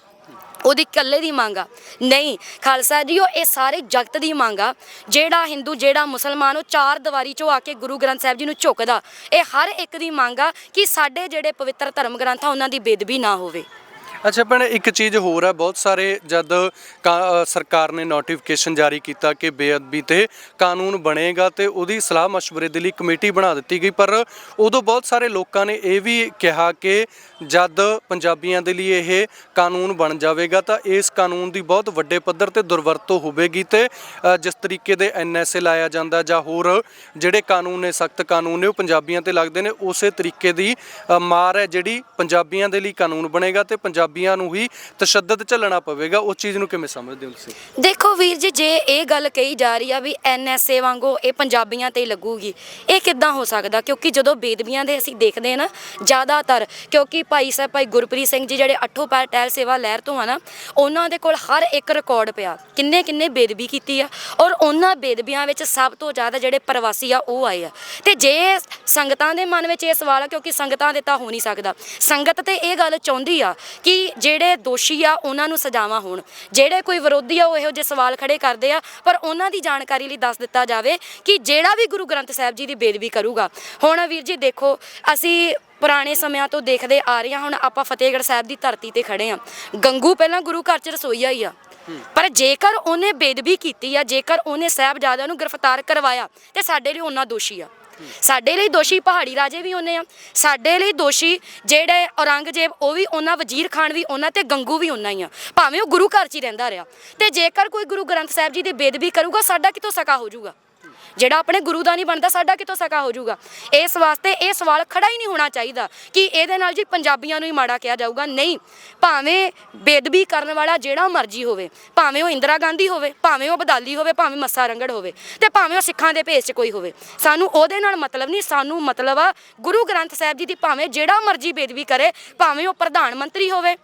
ਉਹਦੀ ਇਕੱਲੇ ਦੀ ਮੰਗ ਆ। ਨਹੀਂ, ਖਾਲਸਾ ਜੀ, ਉਹ ਇਹ ਸਾਰੇ ਜਗਤ ਦੀ ਮੰਗ ਆ। ਜਿਹੜਾ ਹਿੰਦੂ, ਜਿਹੜਾ ਮੁਸਲਮਾਨ, ਉਹ ਚਾਰ ਦੀਵਾਰੀ ਚੋਂ ਆ ਕੇ ਗੁਰੂ ਗ੍ਰੰਥ ਸਾਹਿਬ ਜੀ ਨੂੰ ਝੁਕਦਾ। ਇਹ ਹਰ ਇੱਕ ਦੀ ਮੰਗ ਆ ਕਿ ਸਾਡੇ ਜਿਹੜੇ ਪਵਿੱਤਰ ਧਰਮ ਗ੍ਰੰਥ ਆ, ਉਹਨਾਂ ਦੀ ਬੇਦਬੀ ਨਾ ਹੋਵੇ। ਅੱਛਾ ਭੈਣੇ ਇੱਕ ਚੀਜ਼ ਹੋਰ ਹੈ ਬਹੁਤ ਸਾਰੇ ਜਦ ਕਾ- ਅ, ਸਰਕਾਰ ਨੇ ਨੋਟੀਫਿਕੇਸ਼ਨ ਜਾਰੀ ਕੀਤਾ ਕਿ ਬੇਅਦਬੀ ਤੇ ਕਾਨੂੰਨ ਬਣੇਗਾ ਤੇ ਉਹਦੀ ਸਲਾਹ ਮਸ਼ਵਰੇ ਦੇ ਲਈ ਕਮੇਟੀ ਬਣਾ ਦਿੱਤੀ ਗਈ ਪਰ ਉਦੋਂ ਬਹੁਤ ਸਾਰੇ ਲੋਕਾਂ ਨੇ ਇਹ ਵੀ ਕਿਹਾ ਕਿ ਜਦ ਪੰਜਾਬੀਆਂ ਦੇ ਲਈ ਇਹ ਕਾਨੂੰਨ ਬਣ ਜਾਵੇਗਾ ਤਾਂ ਇਸ ਕਾਨੂੰਨ ਦੀ ਬਹੁਤ ਵੱਡੇ ਪੱਧਰ ਤੇ ਦੁਰਵਰਤੋਂ ਹੋਵੇਗੀ ਤੇ ਜਿਸ ਤਰੀਕੇ ਦੇ ਐਨਐਸਏ ਲਾਇਆ ਜਾਂਦਾ ਜਾਂ ਹੋਰ ਜਿਹੜੇ ਕਾਨੂੰਨ ਨੇ, ਸਖਤ ਕਾਨੂੰਨ ਨੇ, ਉਹ ਪੰਜਾਬੀਆਂ ਤੇ ਲੱਗਦੇ ਨੇ, ਉਸੇ ਤਰੀਕੇ ਦੀ ਮਾਰ ਹੈ ਜਿਹੜੀ ਪੰਜਾਬੀਆਂ ਦੇ ਲਈ ਕਾਨੂੰਨ ਬਣੇਗਾ ਤੇ ਪੰਜਾਬੀਆਂ ਨੂੰ ਹੀ ਤਸ਼ੱਦਦ ਝੱਲਣਾ ਪਵੇਗਾ। ਉਸ ਚੀਜ਼ ਨੂੰ ਕਿਵੇਂ ਸਮਝਦੇ ਹੋ ਤੁਸੀਂ? ਦੇਖੋ ਵੀਰ ਜੀ, ਜੇ ਇਹ ਗੱਲ ਕਹੀ ਜਾ ਰਹੀ ਆ ਵੀ ਐਨਐਸਏ ਵਾਂਗੂ ਇਹ ਪੰਜਾਬੀਆਂ ਤੇ ਹੀ ਲੱਗੂਗੀ, ਇਹ ਕਿੱਦਾਂ ਹੋ ਸਕਦਾ? ਕਿਉਂਕਿ ਜਦੋਂ ਬੇਦਬੀਆਂ ਦੇ ਅਸੀਂ ਦੇਖਦੇ ਹਾਂ ਨਾ, ਜ਼ਿਆਦਾਤਰ, ਕਿਉਂਕਿ ਭਾਈ ਸਾਹਿਬ, ਭਾਈ ਗੁਰਪ੍ਰੀਤ ਸਿੰਘ ਜੀ ਜਿਹੜੇ ਅੱਠੋਂ ਪੈਰ ਟਹਿਲ ਸੇਵਾ ਲਹਿਰ ਤੋਂ ਆ ਨਾ, ਉਹਨਾਂ ਦੇ ਕੋਲ ਹਰ ਇੱਕ ਰਿਕਾਰਡ ਪਿਆ। ਕਿੰਨੇ ਕਿੰਨੇ ਬੇਦਬੀ ਕੀਤੀ ਆ। ਔਰ ਉਹਨਾਂ ਬੇਦਬੀਆਂ ਵਿੱਚ ਸਭ ਤੋਂ ਜ਼ਿਆਦਾ ਜਿਹੜੇ ਪ੍ਰਵਾਸੀ ਆ, ਉਹ ਆਏ ਆ। ਤੇ ਜੇ ਸੰਗਤਾਂ ਦੇ ਮਨ ਵਿੱਚ ਇਹ ਸਵਾਲ ਆ, ਕਿਉਂਕਿ ਸੰਗਤਾਂ ਦੇ ਤਾਂ ਹੋ ਨਹੀਂ ਸਕਦਾ। ਸੰਗਤ ਤੇ ਇਹ ਗੱਲ ਚਾਹੁੰਦੀ ਆ ਕਿ ਜਿਹੜੇ ਦੋਸ਼ੀ ਆ, ਉਹਨਾਂ ਨੂੰ ਸਜ਼ਾਵਾਂ ਹੋਣ। ਜਿਹੜੇ ਕੋਈ ਵਿਰੋਧੀ ਆ, ਉਹ ਇਹੋ ਜਿਹੇ ਸਵਾਲ ਖੜੇ ਕਰਦੇ ਆ। ਪਰ ਉਹਨਾਂ ਦੀ ਜਾਣਕਾਰੀ ਲਈ ਦੱਸ ਦਿੱਤਾ ਜਾਵੇ ਕਿ ਜਿਹੜਾ ਵੀ ਗੁਰੂ ਗ੍ਰੰਥ ਸਾਹਿਬ ਜੀ ਦੀ ਬੇਦਬੀ ਕਰੂਗਾ। ਹੁਣ ਵੀਰ ਜੀ ਦੇਖੋ, ਅਸੀਂ ਪੁਰਾਣੇ ਸਮਿਆਂ ਤੋਂ ਦੇਖਦੇ ਆ ਰਹੇ ਹਾਂ। ਹੁਣ ਆਪਾਂ ਫਤਿਹਗੜ੍ਹ ਸਾਹਿਬ ਦੀ ਧਰਤੀ ਤੇ ਖੜੇ ਆ ਗੰਗੂ ਪਹਿਲਾਂ ਗੁਰੂ ਘਰ 'ਚ ਰਸੋਈਆ ਹੀ ਆ। ਪਰ ਜੇਕਰ ਉਹਨੇ ਬੇਦਬੀ ਕੀਤੀ ਆ, ਜੇਕਰ ਉਹਨੇ ਸਾਹਿਬਜ਼ਾਦਿਆਂ ਨੂੰ ਗ੍ਰਿਫਤਾਰ ਕਰਵਾਇਆ, ਤੇ ਸਾਡੇ ਲਈ ਉਹਨਾਂ ਦੋਸ਼ੀ ਆ। ਸਾਡੇ ਲਈ ਦੋਸ਼ੀ ਪਹਾੜੀ ਰਾਜੇ ਵੀ ਉਹਨੇ ਆ। ਸਾਡੇ ਲਈ ਦੋਸ਼ੀ ਜਿਹੜੇ ਔਰੰਗਜ਼ੇਬ, ਉਹ ਵੀ ਉਹਨਾਂ, ਵਜ਼ੀਰ ਖਾਨ ਵੀ ਉਹਨਾਂ ਤੇ ਗੰਗੂ ਵੀ ਉਹਨਾਂ ਹੀ ਆ। ਭਾਵੇਂ ਉਹ ਗੁਰੂ ਘਰ 'ਚ ਹੀ ਰਹਿੰਦਾ ਰਿਹਾ। ਤੇ ਜੇਕਰ ਕੋਈ ਗੁਰੂ ਗ੍ਰੰਥ ਸਾਹਿਬ ਜੀ ਦੀ ਬੇਦਬੀ ਕਰੂਗਾ, ਸਾਡਾ ਕਿਤੋਂ ਸਕਾ ਹੋ ਜਾਊਗਾ? ਜਿਹੜਾ ਆਪਣੇ ਗੁਰੂ ਦਾ ਨਹੀਂ ਬਣਦਾ, ਸਾਡਾ ਕਿਤੋਂ ਸਕਾ ਹੋ ਜਾਊਗਾ? ਇਸ ਵਾਸਤੇ ਇਹ ਸਵਾਲ ਖੜਾ ਹੀ ਨਹੀਂ ਹੋਣਾ ਚਾਹੀਦਾ ਕਿ ਇਹਦੇ ਨਾਲ ਜੀ ਪੰਜਾਬੀਆਂ ਨੂੰ ਹੀ ਮਾੜਾ ਕਿਹਾ ਜਾਊਗਾ। ਨਹੀਂ, ਭਾਵੇਂ ਬੇਦਬੀ ਕਰਨ ਵਾਲਾ ਜਿਹੜਾ ਮਰਜ਼ੀ ਹੋਵੇ, ਭਾਵੇਂ ਉਹ ਇੰਦਰਾ ਗਾਂਧੀ ਹੋਵੇ, ਭਾਵੇਂ ਉਹ ਬਦਾਲੀ ਹੋਵੇ, ਭਾਵੇਂ ਮੱਸਾ ਰੰਗੜ ਹੋਵੇ ਤੇ ਭਾਵੇਂ ਉਹ ਸਿੱਖਾਂ ਦੇ ਭੇਸ 'ਚ ਕੋਈ ਹੋਵੇ, ਸਾਨੂੰ ਉਹਦੇ ਨਾਲ ਮਤਲਬ ਨਹੀਂ, ਸਾਨੂੰ ਮਤਲਬ ਆ ਗੁਰੂ ਗ੍ਰੰਥ ਸਾਹਿਬ ਜੀ ਦੀ ਭਾਵੇਂ ਜਿਹੜਾ ਮਰਜ਼ੀ ਬੇਦਬੀ ਕਰੇ, ਭਾਵੇਂ ਉਹ ਪ੍ਰਧਾਨ ਮੰਤਰੀ ਹੋਵੇ,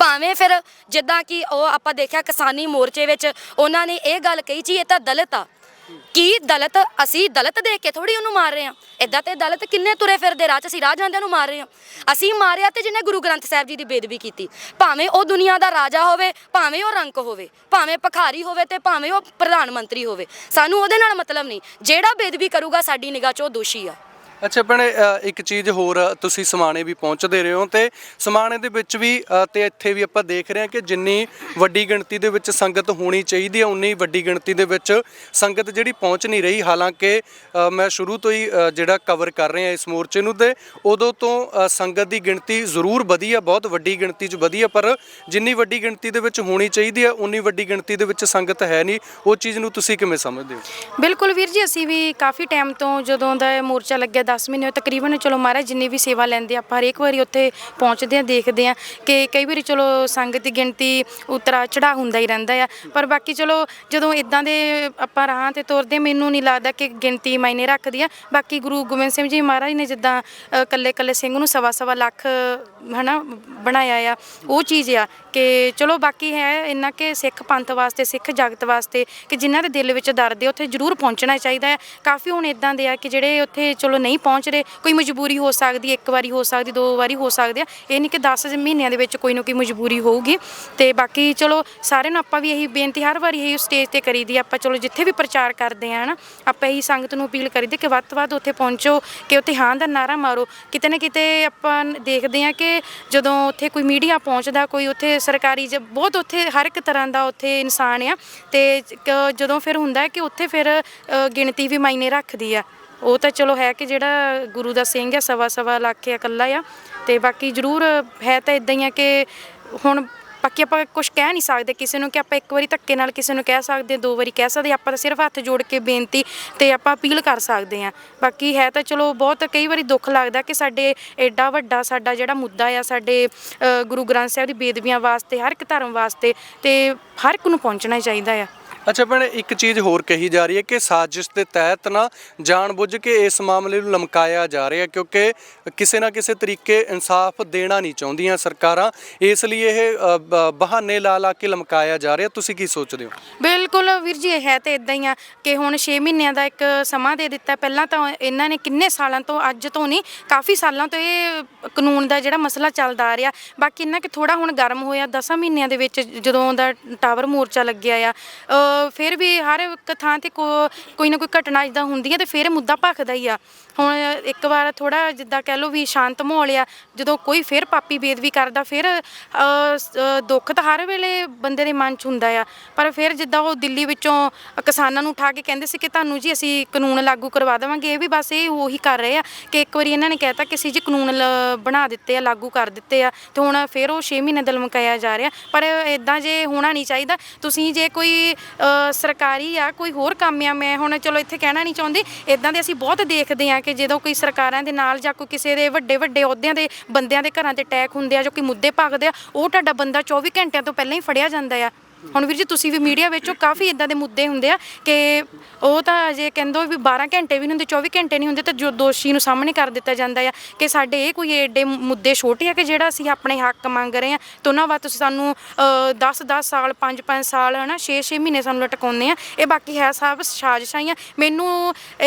ਭਾਵੇਂ ਫਿਰ ਜਿੱਦਾਂ ਕਿ ਉਹ ਆਪਾਂ ਦੇਖਿਆ ਕਿਸਾਨੀ ਮੋਰਚੇ ਵਿੱਚ ਉਹਨਾਂ ਨੇ ਇਹ ਗੱਲ ਕਹੀ ਜੀ, ਇਹ ਤਾਂ ਦਲਿਤ ਆ। ਕੀ ਦਲਤ, ਅਸੀਂ ਦਲਤ ਦੇਖ ਕੇ ਥੋੜੀ ਉਹਨੂੰ ਮਾਰ ਰਹੇ ਆ ਇਦਾਂ ਤੇ ਦਲਤ ਕਿੰਨੇ ਤੁਰੇ ਫਿਰਦੇ, ਰਾਹ 'ਚ ਅਸੀਂ ਰਾਹ ਜਾਂਦਿਆਂ ਨੂੰ ਮਾਰ ਰਹੇ ਆ ਅਸੀਂ ਮਾਰਿਆ ਤੇ ਜਿਹਨੇ ਗੁਰੂ ਗ੍ਰੰਥ ਸਾਹਿਬ ਜੀ ਦੀ ਬੇਦਬੀ ਕੀਤੀ। ਭਾਵੇਂ ਉਹ ਦੁਨੀਆ ਦਾ ਰਾਜਾ ਹੋਵੇ, ਭਾਵੇਂ ਉਹ ਰੰਕ ਹੋਵੇ, ਭਾਵੇਂ ਭਖਾਰੀ ਹੋਵੇ ਤੇ ਭਾਵੇਂ ਉਹ ਪ੍ਰਧਾਨ ਮੰਤਰੀ ਹੋਵੇ। ਸਾਨੂੰ ਉਹਦੇ ਨਾਲ ਮਤਲਬ ਨਹੀਂ। ਜਿਹੜਾ ਬੇਦਬੀ ਕਰੂਗਾ, ਸਾਡੀ ਨਿਗਾਹ 'ਚ ਉਹ ਦੋਸ਼ੀ ਆ। ਅੱਛਾ ਭੈਣੇ ਅ, ਇੱਕ ਚੀਜ਼ ਹੋਰ ਅ, ਤੁਸੀਂ ਸਮਾਣੇ ਵੀ ਪਹੁੰਚਦੇ ਰਹੇ ਹੋ ਤੇ ਸਮਾਣੇ ਦੇ ਵਿੱਚ ਵੀ ਅ, ਤੇ ਇੱਥੇ ਵੀ ਆਪਾਂ ਦੇਖ ਰਹੇ ਹਾਂ ਕਿ ਜਿੰਨੀ ਵੱਡੀ ਗਿਣਤੀ ਦੇ ਵਿੱਚ ਸੰਗਤ ਹੋਣੀ ਚਾਹੀਦੀ ਹੈ ਉਨੀ ਵੱਡੀ ਗਿਣਤੀ ਦੇ ਵਿੱਚ ਸੰਗਤ ਜਿਹੜੀ ਪਹੁੰਚ ਨਹੀਂ ਰਹੀ। ਹਾਲਾਂਕਿ ਅ, ਮੈਂ ਸ਼ੁਰੂ ਤੋਂ ਹੀ ਅ, ਜਿਹੜਾ ਕਵਰ ਕਰ ਰਿਹਾ ਇਸ ਮੋਰਚੇ ਨੂੰ ਤੇ ਉਦੋਂ ਤੋਂ ਅ, ਸੰਗਤ ਦੀ ਗਿਣਤੀ ਜ਼ਰੂਰ ਵਧੀ ਹੈ ਬਹੁਤ ਵੱਡੀ ਗਿਣਤੀ 'ਚ ਵਧੀ ਹੈ ਪਰ ਜਿੰਨੀ ਵੱਡੀ ਗਿਣਤੀ ਦੇ ਵਿੱਚ ਹੋਣੀ ਚਾਹੀਦੀ ਹੈ ਉਨੀ ਵੱਡੀ ਗਿਣਤੀ ਦੇ ਵਿੱਚ ਸੰਗਤ ਹੈ ਨਹੀਂ। ਉਹ ਚੀਜ਼ ਨੂੰ ਤੁਸੀਂ ਕਿਵੇਂ ਸਮਝਦੇ ਹੋ? ਬਿਲਕੁਲ ਵੀਰ ਜੀ ਅਸੀਂ ਵੀ ਕਾਫੀ ਟਾਈਮ ਤੋਂ ਜਦੋਂ ਦਾ ਇਹ ਮੋਰਚਾ ਲੱਗਿਆ 10 ਮਹੀਨੇ ਹੋਏ ਤਕਰੀਬਨ ਚਲੋ ਮਹਾਰਾਜ ਜਿੰਨੀ ਵੀ ਸੇਵਾ ਲੈਂਦੇ ਆ, ਆਪਾਂ ਹਰੇਕ ਵਾਰੀ ਉੱਥੇ ਪਹੁੰਚਦੇ ਆ ਦੇਖਦੇ ਆ ਕਿ ਕਈ ਵਾਰੀ ਚਲੋ ਸੰਗਤ ਦੀ ਗਿਣਤੀ ਉਤਰਾ ਚੜਾ ਹੁੰਦਾ ਹੀ ਰਹਿੰਦਾ ਆ ਪਰ ਬਾਕੀ ਚਲੋ ਜਦੋਂ ਇਦਾਂ ਦੇ ਆਪਾਂ ਰਾਹਾਂ ਤੇ ਤੁਰਦੇ ਮੈਨੂੰ ਨਹੀਂ ਲੱਗਦਾ ਕਿ ਗਿਣਤੀ ਮਾਇਨੇ ਰੱਖਦੀ ਆ। ਬਾਕੀ ਗੁਰੂ ਗੋਬਿੰਦ ਸਿੰਘ ਜੀ ਮਹਾਰਾਜ ਨੇ ਜਿੱਦਾਂ ਅ, ਕੱਲੇ ਕੱਲੇ ਸਿੰਘ ਨੂੰ ਸਵਾ ਸਵਾ ਲੱਖ ਹਨਾ ਬਣਾਇਆ ਆ ਉਹ ਚੀਜ਼ ਆ ਕਿ ਚਲੋ ਬਾਕੀ ਹੈ ਇੰਨਾ ਕਿ ਸਿੱਖ ਪੰਥ ਵਾਸਤੇ ਸਿੱਖ ਜਗਤ ਵਾਸਤੇ ਕਿ ਜਿਨ੍ਹਾਂ ਦੇ ਦਿਲ ਵਿੱਚ ਦਰਦ ਹੈ ਉੱਥੇ ਜ਼ਰੂਰ ਪਹੁੰਚਣਾ ਚਾਹੀਦਾ ਹੈ ਕਾਫੀ ਹੁਣ ਇਦਾਂ ਦੇ ਆ ਕਿ ਜਿਹੜੇ ਉੱਥੇ ਚਲੋ ਨਹੀਂ ਪਹੁੰਚ ਰਹੇ। ਕੋਈ ਮਜਬੂਰੀ ਹੋ ਸਕਦੀ ਹੈ, ਇੱਕ ਵਾਰੀ ਹੋ ਸਕਦੀ ਦੋ ਵਾਰੀ ਹੋ ਸਕਦੀ ਆ। ਇਹ ਨਹੀਂ ਕਿ 10 ਮਹੀਨਿਆਂ ਦੇ ਵਿੱਚ ਕੋਈ ਨਾ ਕੋਈ ਮਜਬੂਰੀ ਹੋਊਗੀ। ਤੇ ਬਾਕੀ ਚਲੋ ਸਾਰਿਆਂ ਨੂੰ ਆਪਾਂ ਵੀ ਇਹੀ ਬੇਨਤੀ ਹਰ ਵਾਰੀ ਇਹੀ ਸਟੇਜ ਤੇ ਕਰੀਦੀ ਆ, ਆਪਾਂ ਚਲੋ ਜਿੱਥੇ ਵੀ ਪ੍ਰਚਾਰ ਕਰਦੇ ਆ ਨਾ ਆਪਾਂ ਇਹੀ ਸੰਗਤ ਨੂੰ ਅਪੀਲ ਕਰੀਦੀ ਕਿ ਵੱਧ ਤੋਂ ਵੱਧ ਉੱਥੇ ਪਹੁੰਚੋ ਕਿ ਉੱਥੇ ਹਾਂ ਦਾ ਨਾਰਾ ਮਾਰੋ। ਕਿਤੇ ਨਾ ਕਿਤੇ ਆਪਾਂ ਦੇਖਦੇ ਆ ਕਿ ਜਦੋਂ ਉੱਥੇ ਕੋਈ ਮੀਡੀਆ ਪਹੁੰਚਦਾ ਕੋਈ ਉੱਥੇ ਸਰਕਾਰੀ ਜ ਬਹੁਤ ਉੱਥੇ ਹਰ ਇੱਕ ਤਰ੍ਹਾਂ ਦਾ ਉੱਥੇ ਇਨਸਾਨ ਆ। ਤੇ ਜਦੋਂ ਫਿਰ ਹੁੰਦਾ ਕਿ ਉੱਥੇ ਫਿਰ ਗਿਣਤੀ ਵੀ ਮਾਇਨੇ ਰੱਖਦੀ ਆ। ਉਹ ਤਾਂ ਚਲੋ ਹੈ ਕਿ ਜਿਹੜਾ ਗੁਰੂ ਦਾ ਸਿੰਘ ਆ ਸਵਾ ਸਵਾ ਲੱਖ ਆ ਇਕੱਲਾ ਆ। ਤੇ ਬਾਕੀ ਜ਼ਰੂਰ ਹੈ ਤਾਂ ਇਦਾਂ ਹੀ ਆ ਕਿ ਹੁਣ ਬਾਕੀ ਆਪਾਂ ਕੁਝ ਕਹਿ ਨਹੀਂ ਸਕਦੇ ਕਿਸੇ ਨੂੰ ਕਿ ਆਪਾਂ ਇੱਕ ਵਾਰੀ ਧੱਕੇ ਨਾਲ ਕਿਸੇ ਨੂੰ ਕਹਿ ਸਕਦੇ ਦੋ ਵਾਰੀ ਕਹਿ ਸਕਦੇ ਆਪਾਂ ਤਾਂ ਸਿਰਫ ਹੱਥ ਜੋੜ ਕੇ ਬੇਨਤੀ ਤੇ ਆਪਾਂ ਅਪੀਲ ਕਰ ਸਕਦੇ ਹਾਂ। ਬਾਕੀ ਹੈ ਤਾਂ ਚਲੋ ਬਹੁਤ ਕਈ ਵਾਰੀ ਦੁੱਖ ਲੱਗਦਾ ਕਿ ਸਾਡੇ ਐਡਾ ਵੱਡਾ ਸਾਡਾ ਜਿਹੜਾ ਮੁੱਦਾ ਆ, ਸਾਡੇ ਗੁਰੂ ਗ੍ਰੰਥ ਸਾਹਿਬ ਦੀ ਬੇਦਬੀਆਂ ਵਾਸਤੇ, ਹਰ ਇੱਕ ਧਰਮ ਵਾਸਤੇ ਤੇ ਹਰ ਇੱਕ ਨੂੰ ਪਹੁੰਚਣਾ ਚਾਹੀਦਾ ਆ। ਅੱਛਾ ਭੈਣੇ ਇੱਕ ਚੀਜ਼ ਹੋਰ ਕਹੀ ਜਾ ਰਹੀ ਹੈ ਕਿ ਸਾਜ਼ਿਸ਼ ਦੇ ਤਹਿਤ ਨਾ ਜਾਣਬੁੱਝ ਕੇ ਇਸ ਮਾਮਲੇ ਨੂੰ ਲਮਕਾਇਆ ਜਾ ਰਿਹਾ ਕਿਉਂਕਿ ਕਿਸੇ ਨਾ ਕਿਸੇ ਤਰੀਕੇ ਇਨਸਾਫ ਦੇਣਾ ਨਹੀਂ ਚਾਹੁੰਦੀਆਂ ਸਰਕਾਰਾਂ। ਇਸ ਲਈ ਇਹ ਅ, ਬ- ਬਹਾਨੇ ਲਾ ਲਾ ਕੇ ਲਮਕਾਇਆ ਜਾ ਰਿਹਾ। ਤੁਸੀਂ ਕੀ ਸੋਚਦੇ ਹੋ? ਬਿਲਕੁਲ ਵੀਰ ਜੀ ਇਹ ਹੈ ਤੇ ਇਦਾਂ ਹੀ ਆ ਕਿ ਹੁਣ 6 ਮਹੀਨਿਆਂ ਦਾ ਇੱਕ ਸਮਾਂ ਦੇ ਦਿੱਤਾ। ਪਹਿਲਾਂ ਤਾਂ ਇਹਨਾਂ ਨੇ ਕਿੰਨੇ ਸਾਲਾਂ ਤੋਂ ਅੱਜ ਤੋਂ ਨਹੀਂ ਕਾਫੀ ਸਾਲਾਂ ਤੋਂ ਇਹ ਕਾਨੂੰਨ ਦਾ ਜਿਹੜਾ ਮਸਲਾ ਚੱਲਦਾ ਆ ਰਿਹਾ। ਬਾਕੀ ਇਹਨਾਂ ਕਿ ਥੋੜਾ ਹੁਣ ਗਰਮ ਹੋਇਆ। 10 ਮਹੀਨਿਆਂ ਦੇ ਵਿੱਚ ਜਦੋਂ ਦਾ ਟਾਵਰ ਮੋਰਚਾ ਲੱਗਿਆ ਆ ਫਿਰ ਵੀ ਹਰ ਇੱਕ ਥਾਂ ਤੇ ਕੋ- ਕੋਈ ਨਾ ਕੋਈ ਘਟਨਾ ਇਦਾਂ ਹੁੰਦੀ ਹੈ ਤੇ ਫਿਰ ਮੁੱਦਾ ਭਖਦਾ ਹੀ ਆ। ਹੁਣ ਇੱਕ ਵਾਰ ਥੋੜਾ ਜਿੱਦਾਂ ਕਹਿ ਲਓ ਵੀ ਸ਼ਾਂਤ ਮਾਹੌਲ ਆ ਜਦੋਂ ਕੋਈ ਫਿਰ ਪਾਪੀ ਬੇਦਵੀ ਕਰਦਾ ਫਿਰ ਅ, ਸ- ਅ, ਦੁੱਖ ਤਾਂ ਹਰ ਵੇਲੇ ਬੰਦੇ ਦੇ ਮਨ 'ਚ ਹੁੰਦਾ ਆ। ਪਰ ਫਿਰ ਜਿੱਦਾਂ ਉਹ ਦਿੱਲੀ ਵਿੱਚੋਂ ਕਿਸਾਨਾਂ ਨੂੰ ਉਠਾ ਕੇ ਕਹਿੰਦੇ ਸੀ ਕਿ ਤੁਹਾਨੂੰ ਜੀ ਅਸੀਂ ਕਾਨੂੰਨ ਲਾਗੂ ਕਰਵਾ ਦੇਵਾਂਗੇ। ਇਹ ਵੀ ਬਸ ਇਹ ਉਹੀ ਕਰ ਰਹੇ ਆ ਕਿ ਇੱਕ ਵਾਰੀ ਇਹਨਾਂ ਨੇ ਕਹਿਤਾ ਕਿ ਅਸੀਂ ਜੀ ਕਾਨੂੰਨ ਲ- ਬਣਾ ਦਿੱਤੇ ਆ ਲਾਗੂ ਕਰ ਦਿੱਤੇ ਆ ਤੇ ਹੁਣ ਫਿਰ ਉਹ 6 ਮਹੀਨੇ ਦਾ ਲਮਕਾਇਆ ਜਾ ਰਿਹਾ। ਪਰ ਇਦਾਂ ਜੇ ਹੋਣਾ ਨਹੀਂ ਚਾਹੀਦਾ ਤੁਸੀਂ ਜੇ ਕੋਈ ਸਰਕਾਰੀ ਆ, ਕੋਈ ਹੋਰ ਕੰਮ ਆ, ਮੈਂ ਹੁਣ ਚਲੋ ਇੱਥੇ ਕਹਿਣਾ ਨਹੀਂ ਚਾਹੁੰਦੀ। ਇਦਾਂ ਦੇ ਅਸੀਂ ਬਹੁਤ ਦੇਖਦੇ ਆ ਕਿ ਜਦੋਂ ਕੋਈ ਸਰਕਾਰਾਂ ਦੇ ਨਾਲ ਜਾਂ ਕੋਈ ਕਿਸੇ ਦੇ ਵੱਡੇ ਵੱਡੇ ਅਹੁਦਿਆਂ ਦੇ ਬੰਦਿਆਂ ਦੇ ਘਰਾਂ ਤੇ ਅਟੈਕ ਹੁੰਦੇ ਆ ਜੋ ਕਿ ਮੁੱਦੇ ਭਾਗਦੇ ਆ, ਉਹ ਤੁਹਾਡਾ ਬੰਦਾ 24 ਘੰਟਿਆਂ ਤੋਂ ਪਹਿਲਾਂ ਹੀ ਫੜਿਆ ਜਾਂਦਾ ਆ। ਹੁਣ ਵੀਰ ਜੀ, ਤੁਸੀਂ ਵੀ ਮੀਡੀਆ ਵਿੱਚੋਂ ਕਾਫੀ ਇਦਾਂ ਦੇ ਮੁੱਦੇ ਹੁੰਦੇ ਆ ਕਿ ਉਹ ਤਾਂ ਜੇ ਕਹਿੰਦੇ ਵੀ 12 ਘੰਟੇ ਵੀ ਨਹੀਂ ਹੁੰਦੇ 24 ਘੰਟੇ ਨਹੀਂ ਹੁੰਦੇ, ਤਾਂ ਜੋ ਦੋਸ਼ੀ ਨੂੰ ਸਾਹਮਣੇ ਕਰ ਦਿੱਤਾ ਜਾਂਦਾ ਆ ਕਿ ਸਾਡੇ ਇਹ ਕੋਈ ਏਡੇ ਮੁੱਦੇ ਛੋਟੇ ਆ ਕਿ ਜਿਹੜਾ ਅਸੀਂ ਆਪਣੇ ਹੱਕ ਮੰਗ ਰਹੇ ਆ, ਤਾਂ ਉਹਨਾਂ ਬਾਅਦ ਤੁਸੀਂ ਸਾਨੂੰ 10 10 ਸਾਲ 5 5 ਸਾਲ, ਹਨਾ 6 6 ਮਹੀਨੇ ਸਾਨੂੰ ਲਟਕਾਉਂਦੇ ਆ। ਇਹ ਬਾਕੀ ਹੈ ਸਭ ਸਾਜ਼ਿਸ਼ਾਂ ਹੀ ਆ ਮੈਨੂੰ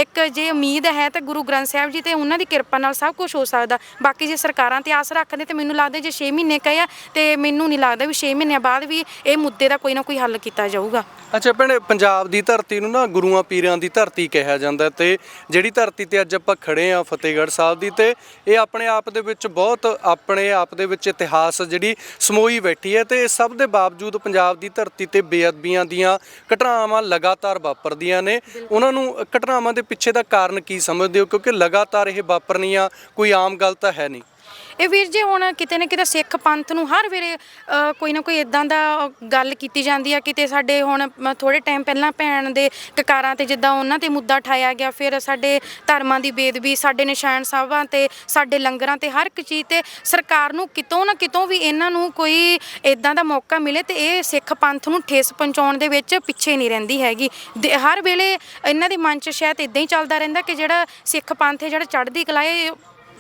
ਇੱਕ ਜੇ ਉਮੀਦ ਹੈ ਤਾਂ ਗੁਰੂ ਗ੍ਰੰਥ ਸਾਹਿਬ ਜੀ ਤੇ ਉਹਨਾਂ ਦੀ ਕਿਰਪਾ ਨਾਲ ਸਭ ਕੁਝ ਹੋ ਸਕਦਾ। ਬਾਕੀ ਜੇ ਸਰਕਾਰਾਂ ਤੇ ਆਸ ਰੱਖਦੇ ਤੇ ਮੈਨੂੰ ਲੱਗਦਾ ਜੇ 6 ਮਹੀਨੇ ਕਹੇ ਆ, ਤੇ ਮੈਨੂੰ ਨਹੀਂ ਲੱਗਦਾ ਵੀ 6 ਮਹੀਨਿਆਂ ਬਾਅਦ ਵੀ ਇਹ ਮੁੱਦੇ ਦਾ ਕੋਈ ਨਾ ਕੋਈ ਹੱਲ ਕੀਤਾ ਜਾਊਗਾ। ਅੱਛਾ ਭੈਣੇ, ਪੰਜਾਬ ਦੀ ਧਰਤੀ ਨੂੰ ਨਾ ਗੁਰੂਆਂ ਪੀਰਾਂ ਦੀ ਧਰਤੀ ਕਿਹਾ ਜਾਂਦਾ ਤੇ ਜਿਹੜੀ ਧਰਤੀ ਤੇ ਅੱਜ ਆਪਾਂ ਖੜੇ ਆ ਫਤਿਹਗੜ੍ਹ ਸਾਹਿਬ ਦੀ ਤੇ ਇਹ ਆਪਣੇ ਆਪ ਦੇ ਵਿੱਚ ਬਹੁਤ, ਆਪਣੇ ਆਪ ਦੇ ਵਿੱਚ ਇਤਿਹਾਸ ਜਿਹੜੀ ਸਮੋਈ ਬੈਠੀ ਹੈ ਤੇ ਇਹ ਸਭ ਦੇ ਬਾਵਜੂਦ ਪੰਜਾਬ ਦੀ ਧਰਤੀ ਤੇ ਬੇਅਦਬੀਆਂ ਦੀਆਂ ਘਟਨਾਵਾਂ ਲਗਾਤਾਰ ਵਾਪਰਦੀਆਂ ਨੇ। ਉਹਨਾਂ ਨੂੰ ਘਟਨਾਵਾਂ ਦੇ ਪਿੱਛੇ ਦਾ ਕਾਰਨ ਕੀ ਸਮਝਦੇ ਹੋ? ਕਿਉਂਕਿ ਲਗਾਤਾਰ ਇਹ ਵਾਪਰਨੀਆਂ ਕੋਈ ਆਮ ਗੱਲ ਤਾਂ ਹੈ ਨਹੀਂ। ਇਹ ਵੀਰ ਜੀ ਹੁਣ ਕਿਤੇ ਨਾ ਕਿਤੇ ਸਿੱਖ ਪੰਥ ਨੂੰ ਹਰ ਵੇਲੇ ਅ, ਕੋਈ ਨਾ ਕੋਈ ਇਦਾਂ ਦਾ ਗੱਲ ਕੀਤੀ ਜਾਂਦੀ ਆ ਕਿਤੇ ਸਾਡੇ ਹੁਣ ਥੋੜੇ ਟਾਈਮ ਪਹਿਲਾਂ ਭੈਣ ਦੇ ਕਕਾਰਾਂ ਤੇ ਜਿੱਦਾਂ ਉਹਨਾਂ ਤੇ ਮੁੱਦਾ ਉਠਾਇਆ ਗਿਆ ਫਿਰ ਸਾਡੇ ਧਰਮਾਂ ਦੀ ਬੇਦਬੀ ਸਾਡੇ ਨਿਸ਼ਾਨ ਸਾਹਿਬਾਂ ਤੇ ਸਾਡੇ ਲੰਗਰਾਂ ਤੇ ਹਰ ਇੱਕ ਚੀਜ਼ ਤੇ ਸਰਕਾਰ ਨੂੰ ਕਿਤੋਂ ਨਾ ਕਿਤੋਂ ਵੀ ਇਹਨਾਂ ਨੂੰ ਕੋਈ ਇਦਾਂ ਦਾ ਮੌਕਾ ਮਿਲੇ ਤੇ ਇਹ ਸਿੱਖ ਪੰਥ ਨੂੰ ਠੇਸ ਪਹੁੰਚਾਉਣ ਦੇ ਵਿੱਚ ਪਿੱਛੇ ਨਹੀਂ ਰਹਿੰਦੀ ਹੈਗੀ। ਦੇ- ਹਰ ਵੇਲੇ ਇਹਨਾਂ ਦੇ ਮਨ 'ਚ ਸ਼ਾਇਦ ਇਦਾਂ ਹੀ ਚੱਲਦਾ ਰਹਿੰਦਾ ਕਿ ਜਿਹੜਾ ਸਿੱਖ ਪੰਥ ਹੈ ਜਿਹੜਾ ਚੜ੍ਹਦੀ ਕਲਾ ਹੈ ਇਹ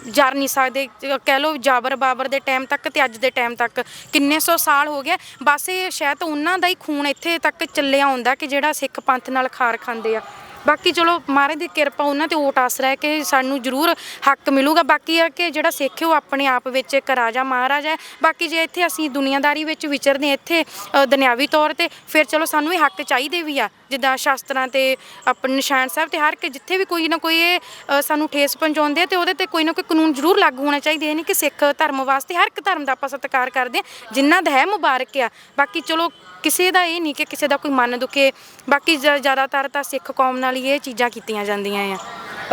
ਜਰ ਨਹੀਂ ਸਕਦੇ ਜ- ਕਹਿ ਲਓ ਜਾਬਰ ਬਾਬਰ ਦੇ ਟਾਈਮ ਤੱਕ ਤੇ ਅੱਜ ਦੇ ਟਾਈਮ ਤੱਕ। ਕਿੰਨੇ ਸੌ ਸਾਲ ਹੋ ਗਿਆ ਬਸ ਇਹ ਸ਼ਾਇਦ ਉਹਨਾਂ ਦਾ ਹੀ ਖੂਨ ਇੱਥੇ ਤੱਕ ਚੱਲਿਆ ਹੁੰਦਾ ਕਿ ਜਿਹੜਾ ਸਿੱਖ ਪੰਥ ਨਾਲ ਖਾਰ ਖਾਂਦੇ ਆ। ਬਾਕੀ ਚਲੋ ਮਹਾਰਾਜ ਦੀ ਕਿਰਪਾ ਉਹਨਾਂ ਤੇ ਓਟ ਆਸਰਾ ਹੈ ਕਿ ਸਾਨੂੰ ਜ਼ਰੂਰ ਹੱਕ ਮਿਲੂਗਾ। ਬਾਕੀ ਆ ਕਿ ਜਿਹੜਾ ਸਿੱਖ ਹੈ ਉਹ ਆਪਣੇ ਆਪ ਵਿੱਚ ਇੱਕ ਰਾਜਾ ਮਹਾਰਾਜਾ ਹੈ। ਬਾਕੀ ਜੇ ਇੱਥੇ ਅਸੀਂ ਦੁਨੀਆਦਾਰੀ ਵਿੱਚ ਵਿਚਰਦੇ ਹਾਂ ਇੱਥੇ ਅ, ਦੁਨਿਆਵੀ ਤੌਰ ਤੇ ਫਿਰ ਚਲੋ ਸਾਨੂੰ ਇਹ ਹੱਕ ਚਾਹੀਦੇ ਵੀ ਆ ਜਿੱਦਾਂ ਸ਼ਾਸਤਰਾਂ ਤੇ ਆਪਣੇ ਨਿਸ਼ਾਨ ਸਾਹਿਬ ਤੇ ਹਰ ਕਿ ਜਿੱਥੇ ਵੀ ਕੋਈ ਨਾ ਕੋਈ ਇਹ ਅ, ਸਾਨੂੰ ਠੇਸ ਪਹੁੰਚਾਉਂਦੇ ਆ ਤੇ ਉਹਦੇ ਤੇ ਕੋਈ ਨਾ ਕੋਈ ਕਾਨੂੰਨ ਜ਼ਰੂਰ ਲਾਗੂ ਹੋਣਾ ਚਾਹੀਦਾ ਇਹ ਨਹੀਂ ਕਿ ਸਿੱਖ ਧਰਮ ਵਾਸਤੇ ਹਰ ਇੱਕ ਧਰਮ ਦਾ ਆਪਾਂ ਸਤਿਕਾਰ ਕਰਦੇ ਹਾਂ ਜਿਨ੍ਹਾਂ ਦਾ ਹੈ ਮੁਬਾਰਕ ਆ। ਬਾਕੀ ਚਲੋ ਕਿਸੇ ਦਾ ਇਹ ਨਹੀਂ ਕਿ ਕਿਸੇ ਦਾ ਕੋਈ ਮਨ ਦੁਖੇ। ਬਾਕੀ ਜ਼- ਜ਼ਿਆਦਾਤਰ ਤਾਂ ਸਿੱਖ ਕੌਮ ਨਾਲ ਹੀ ਇਹ ਚੀਜ਼ਾਂ ਕੀਤੀਆਂ ਜਾਂਦੀਆਂ ਆ।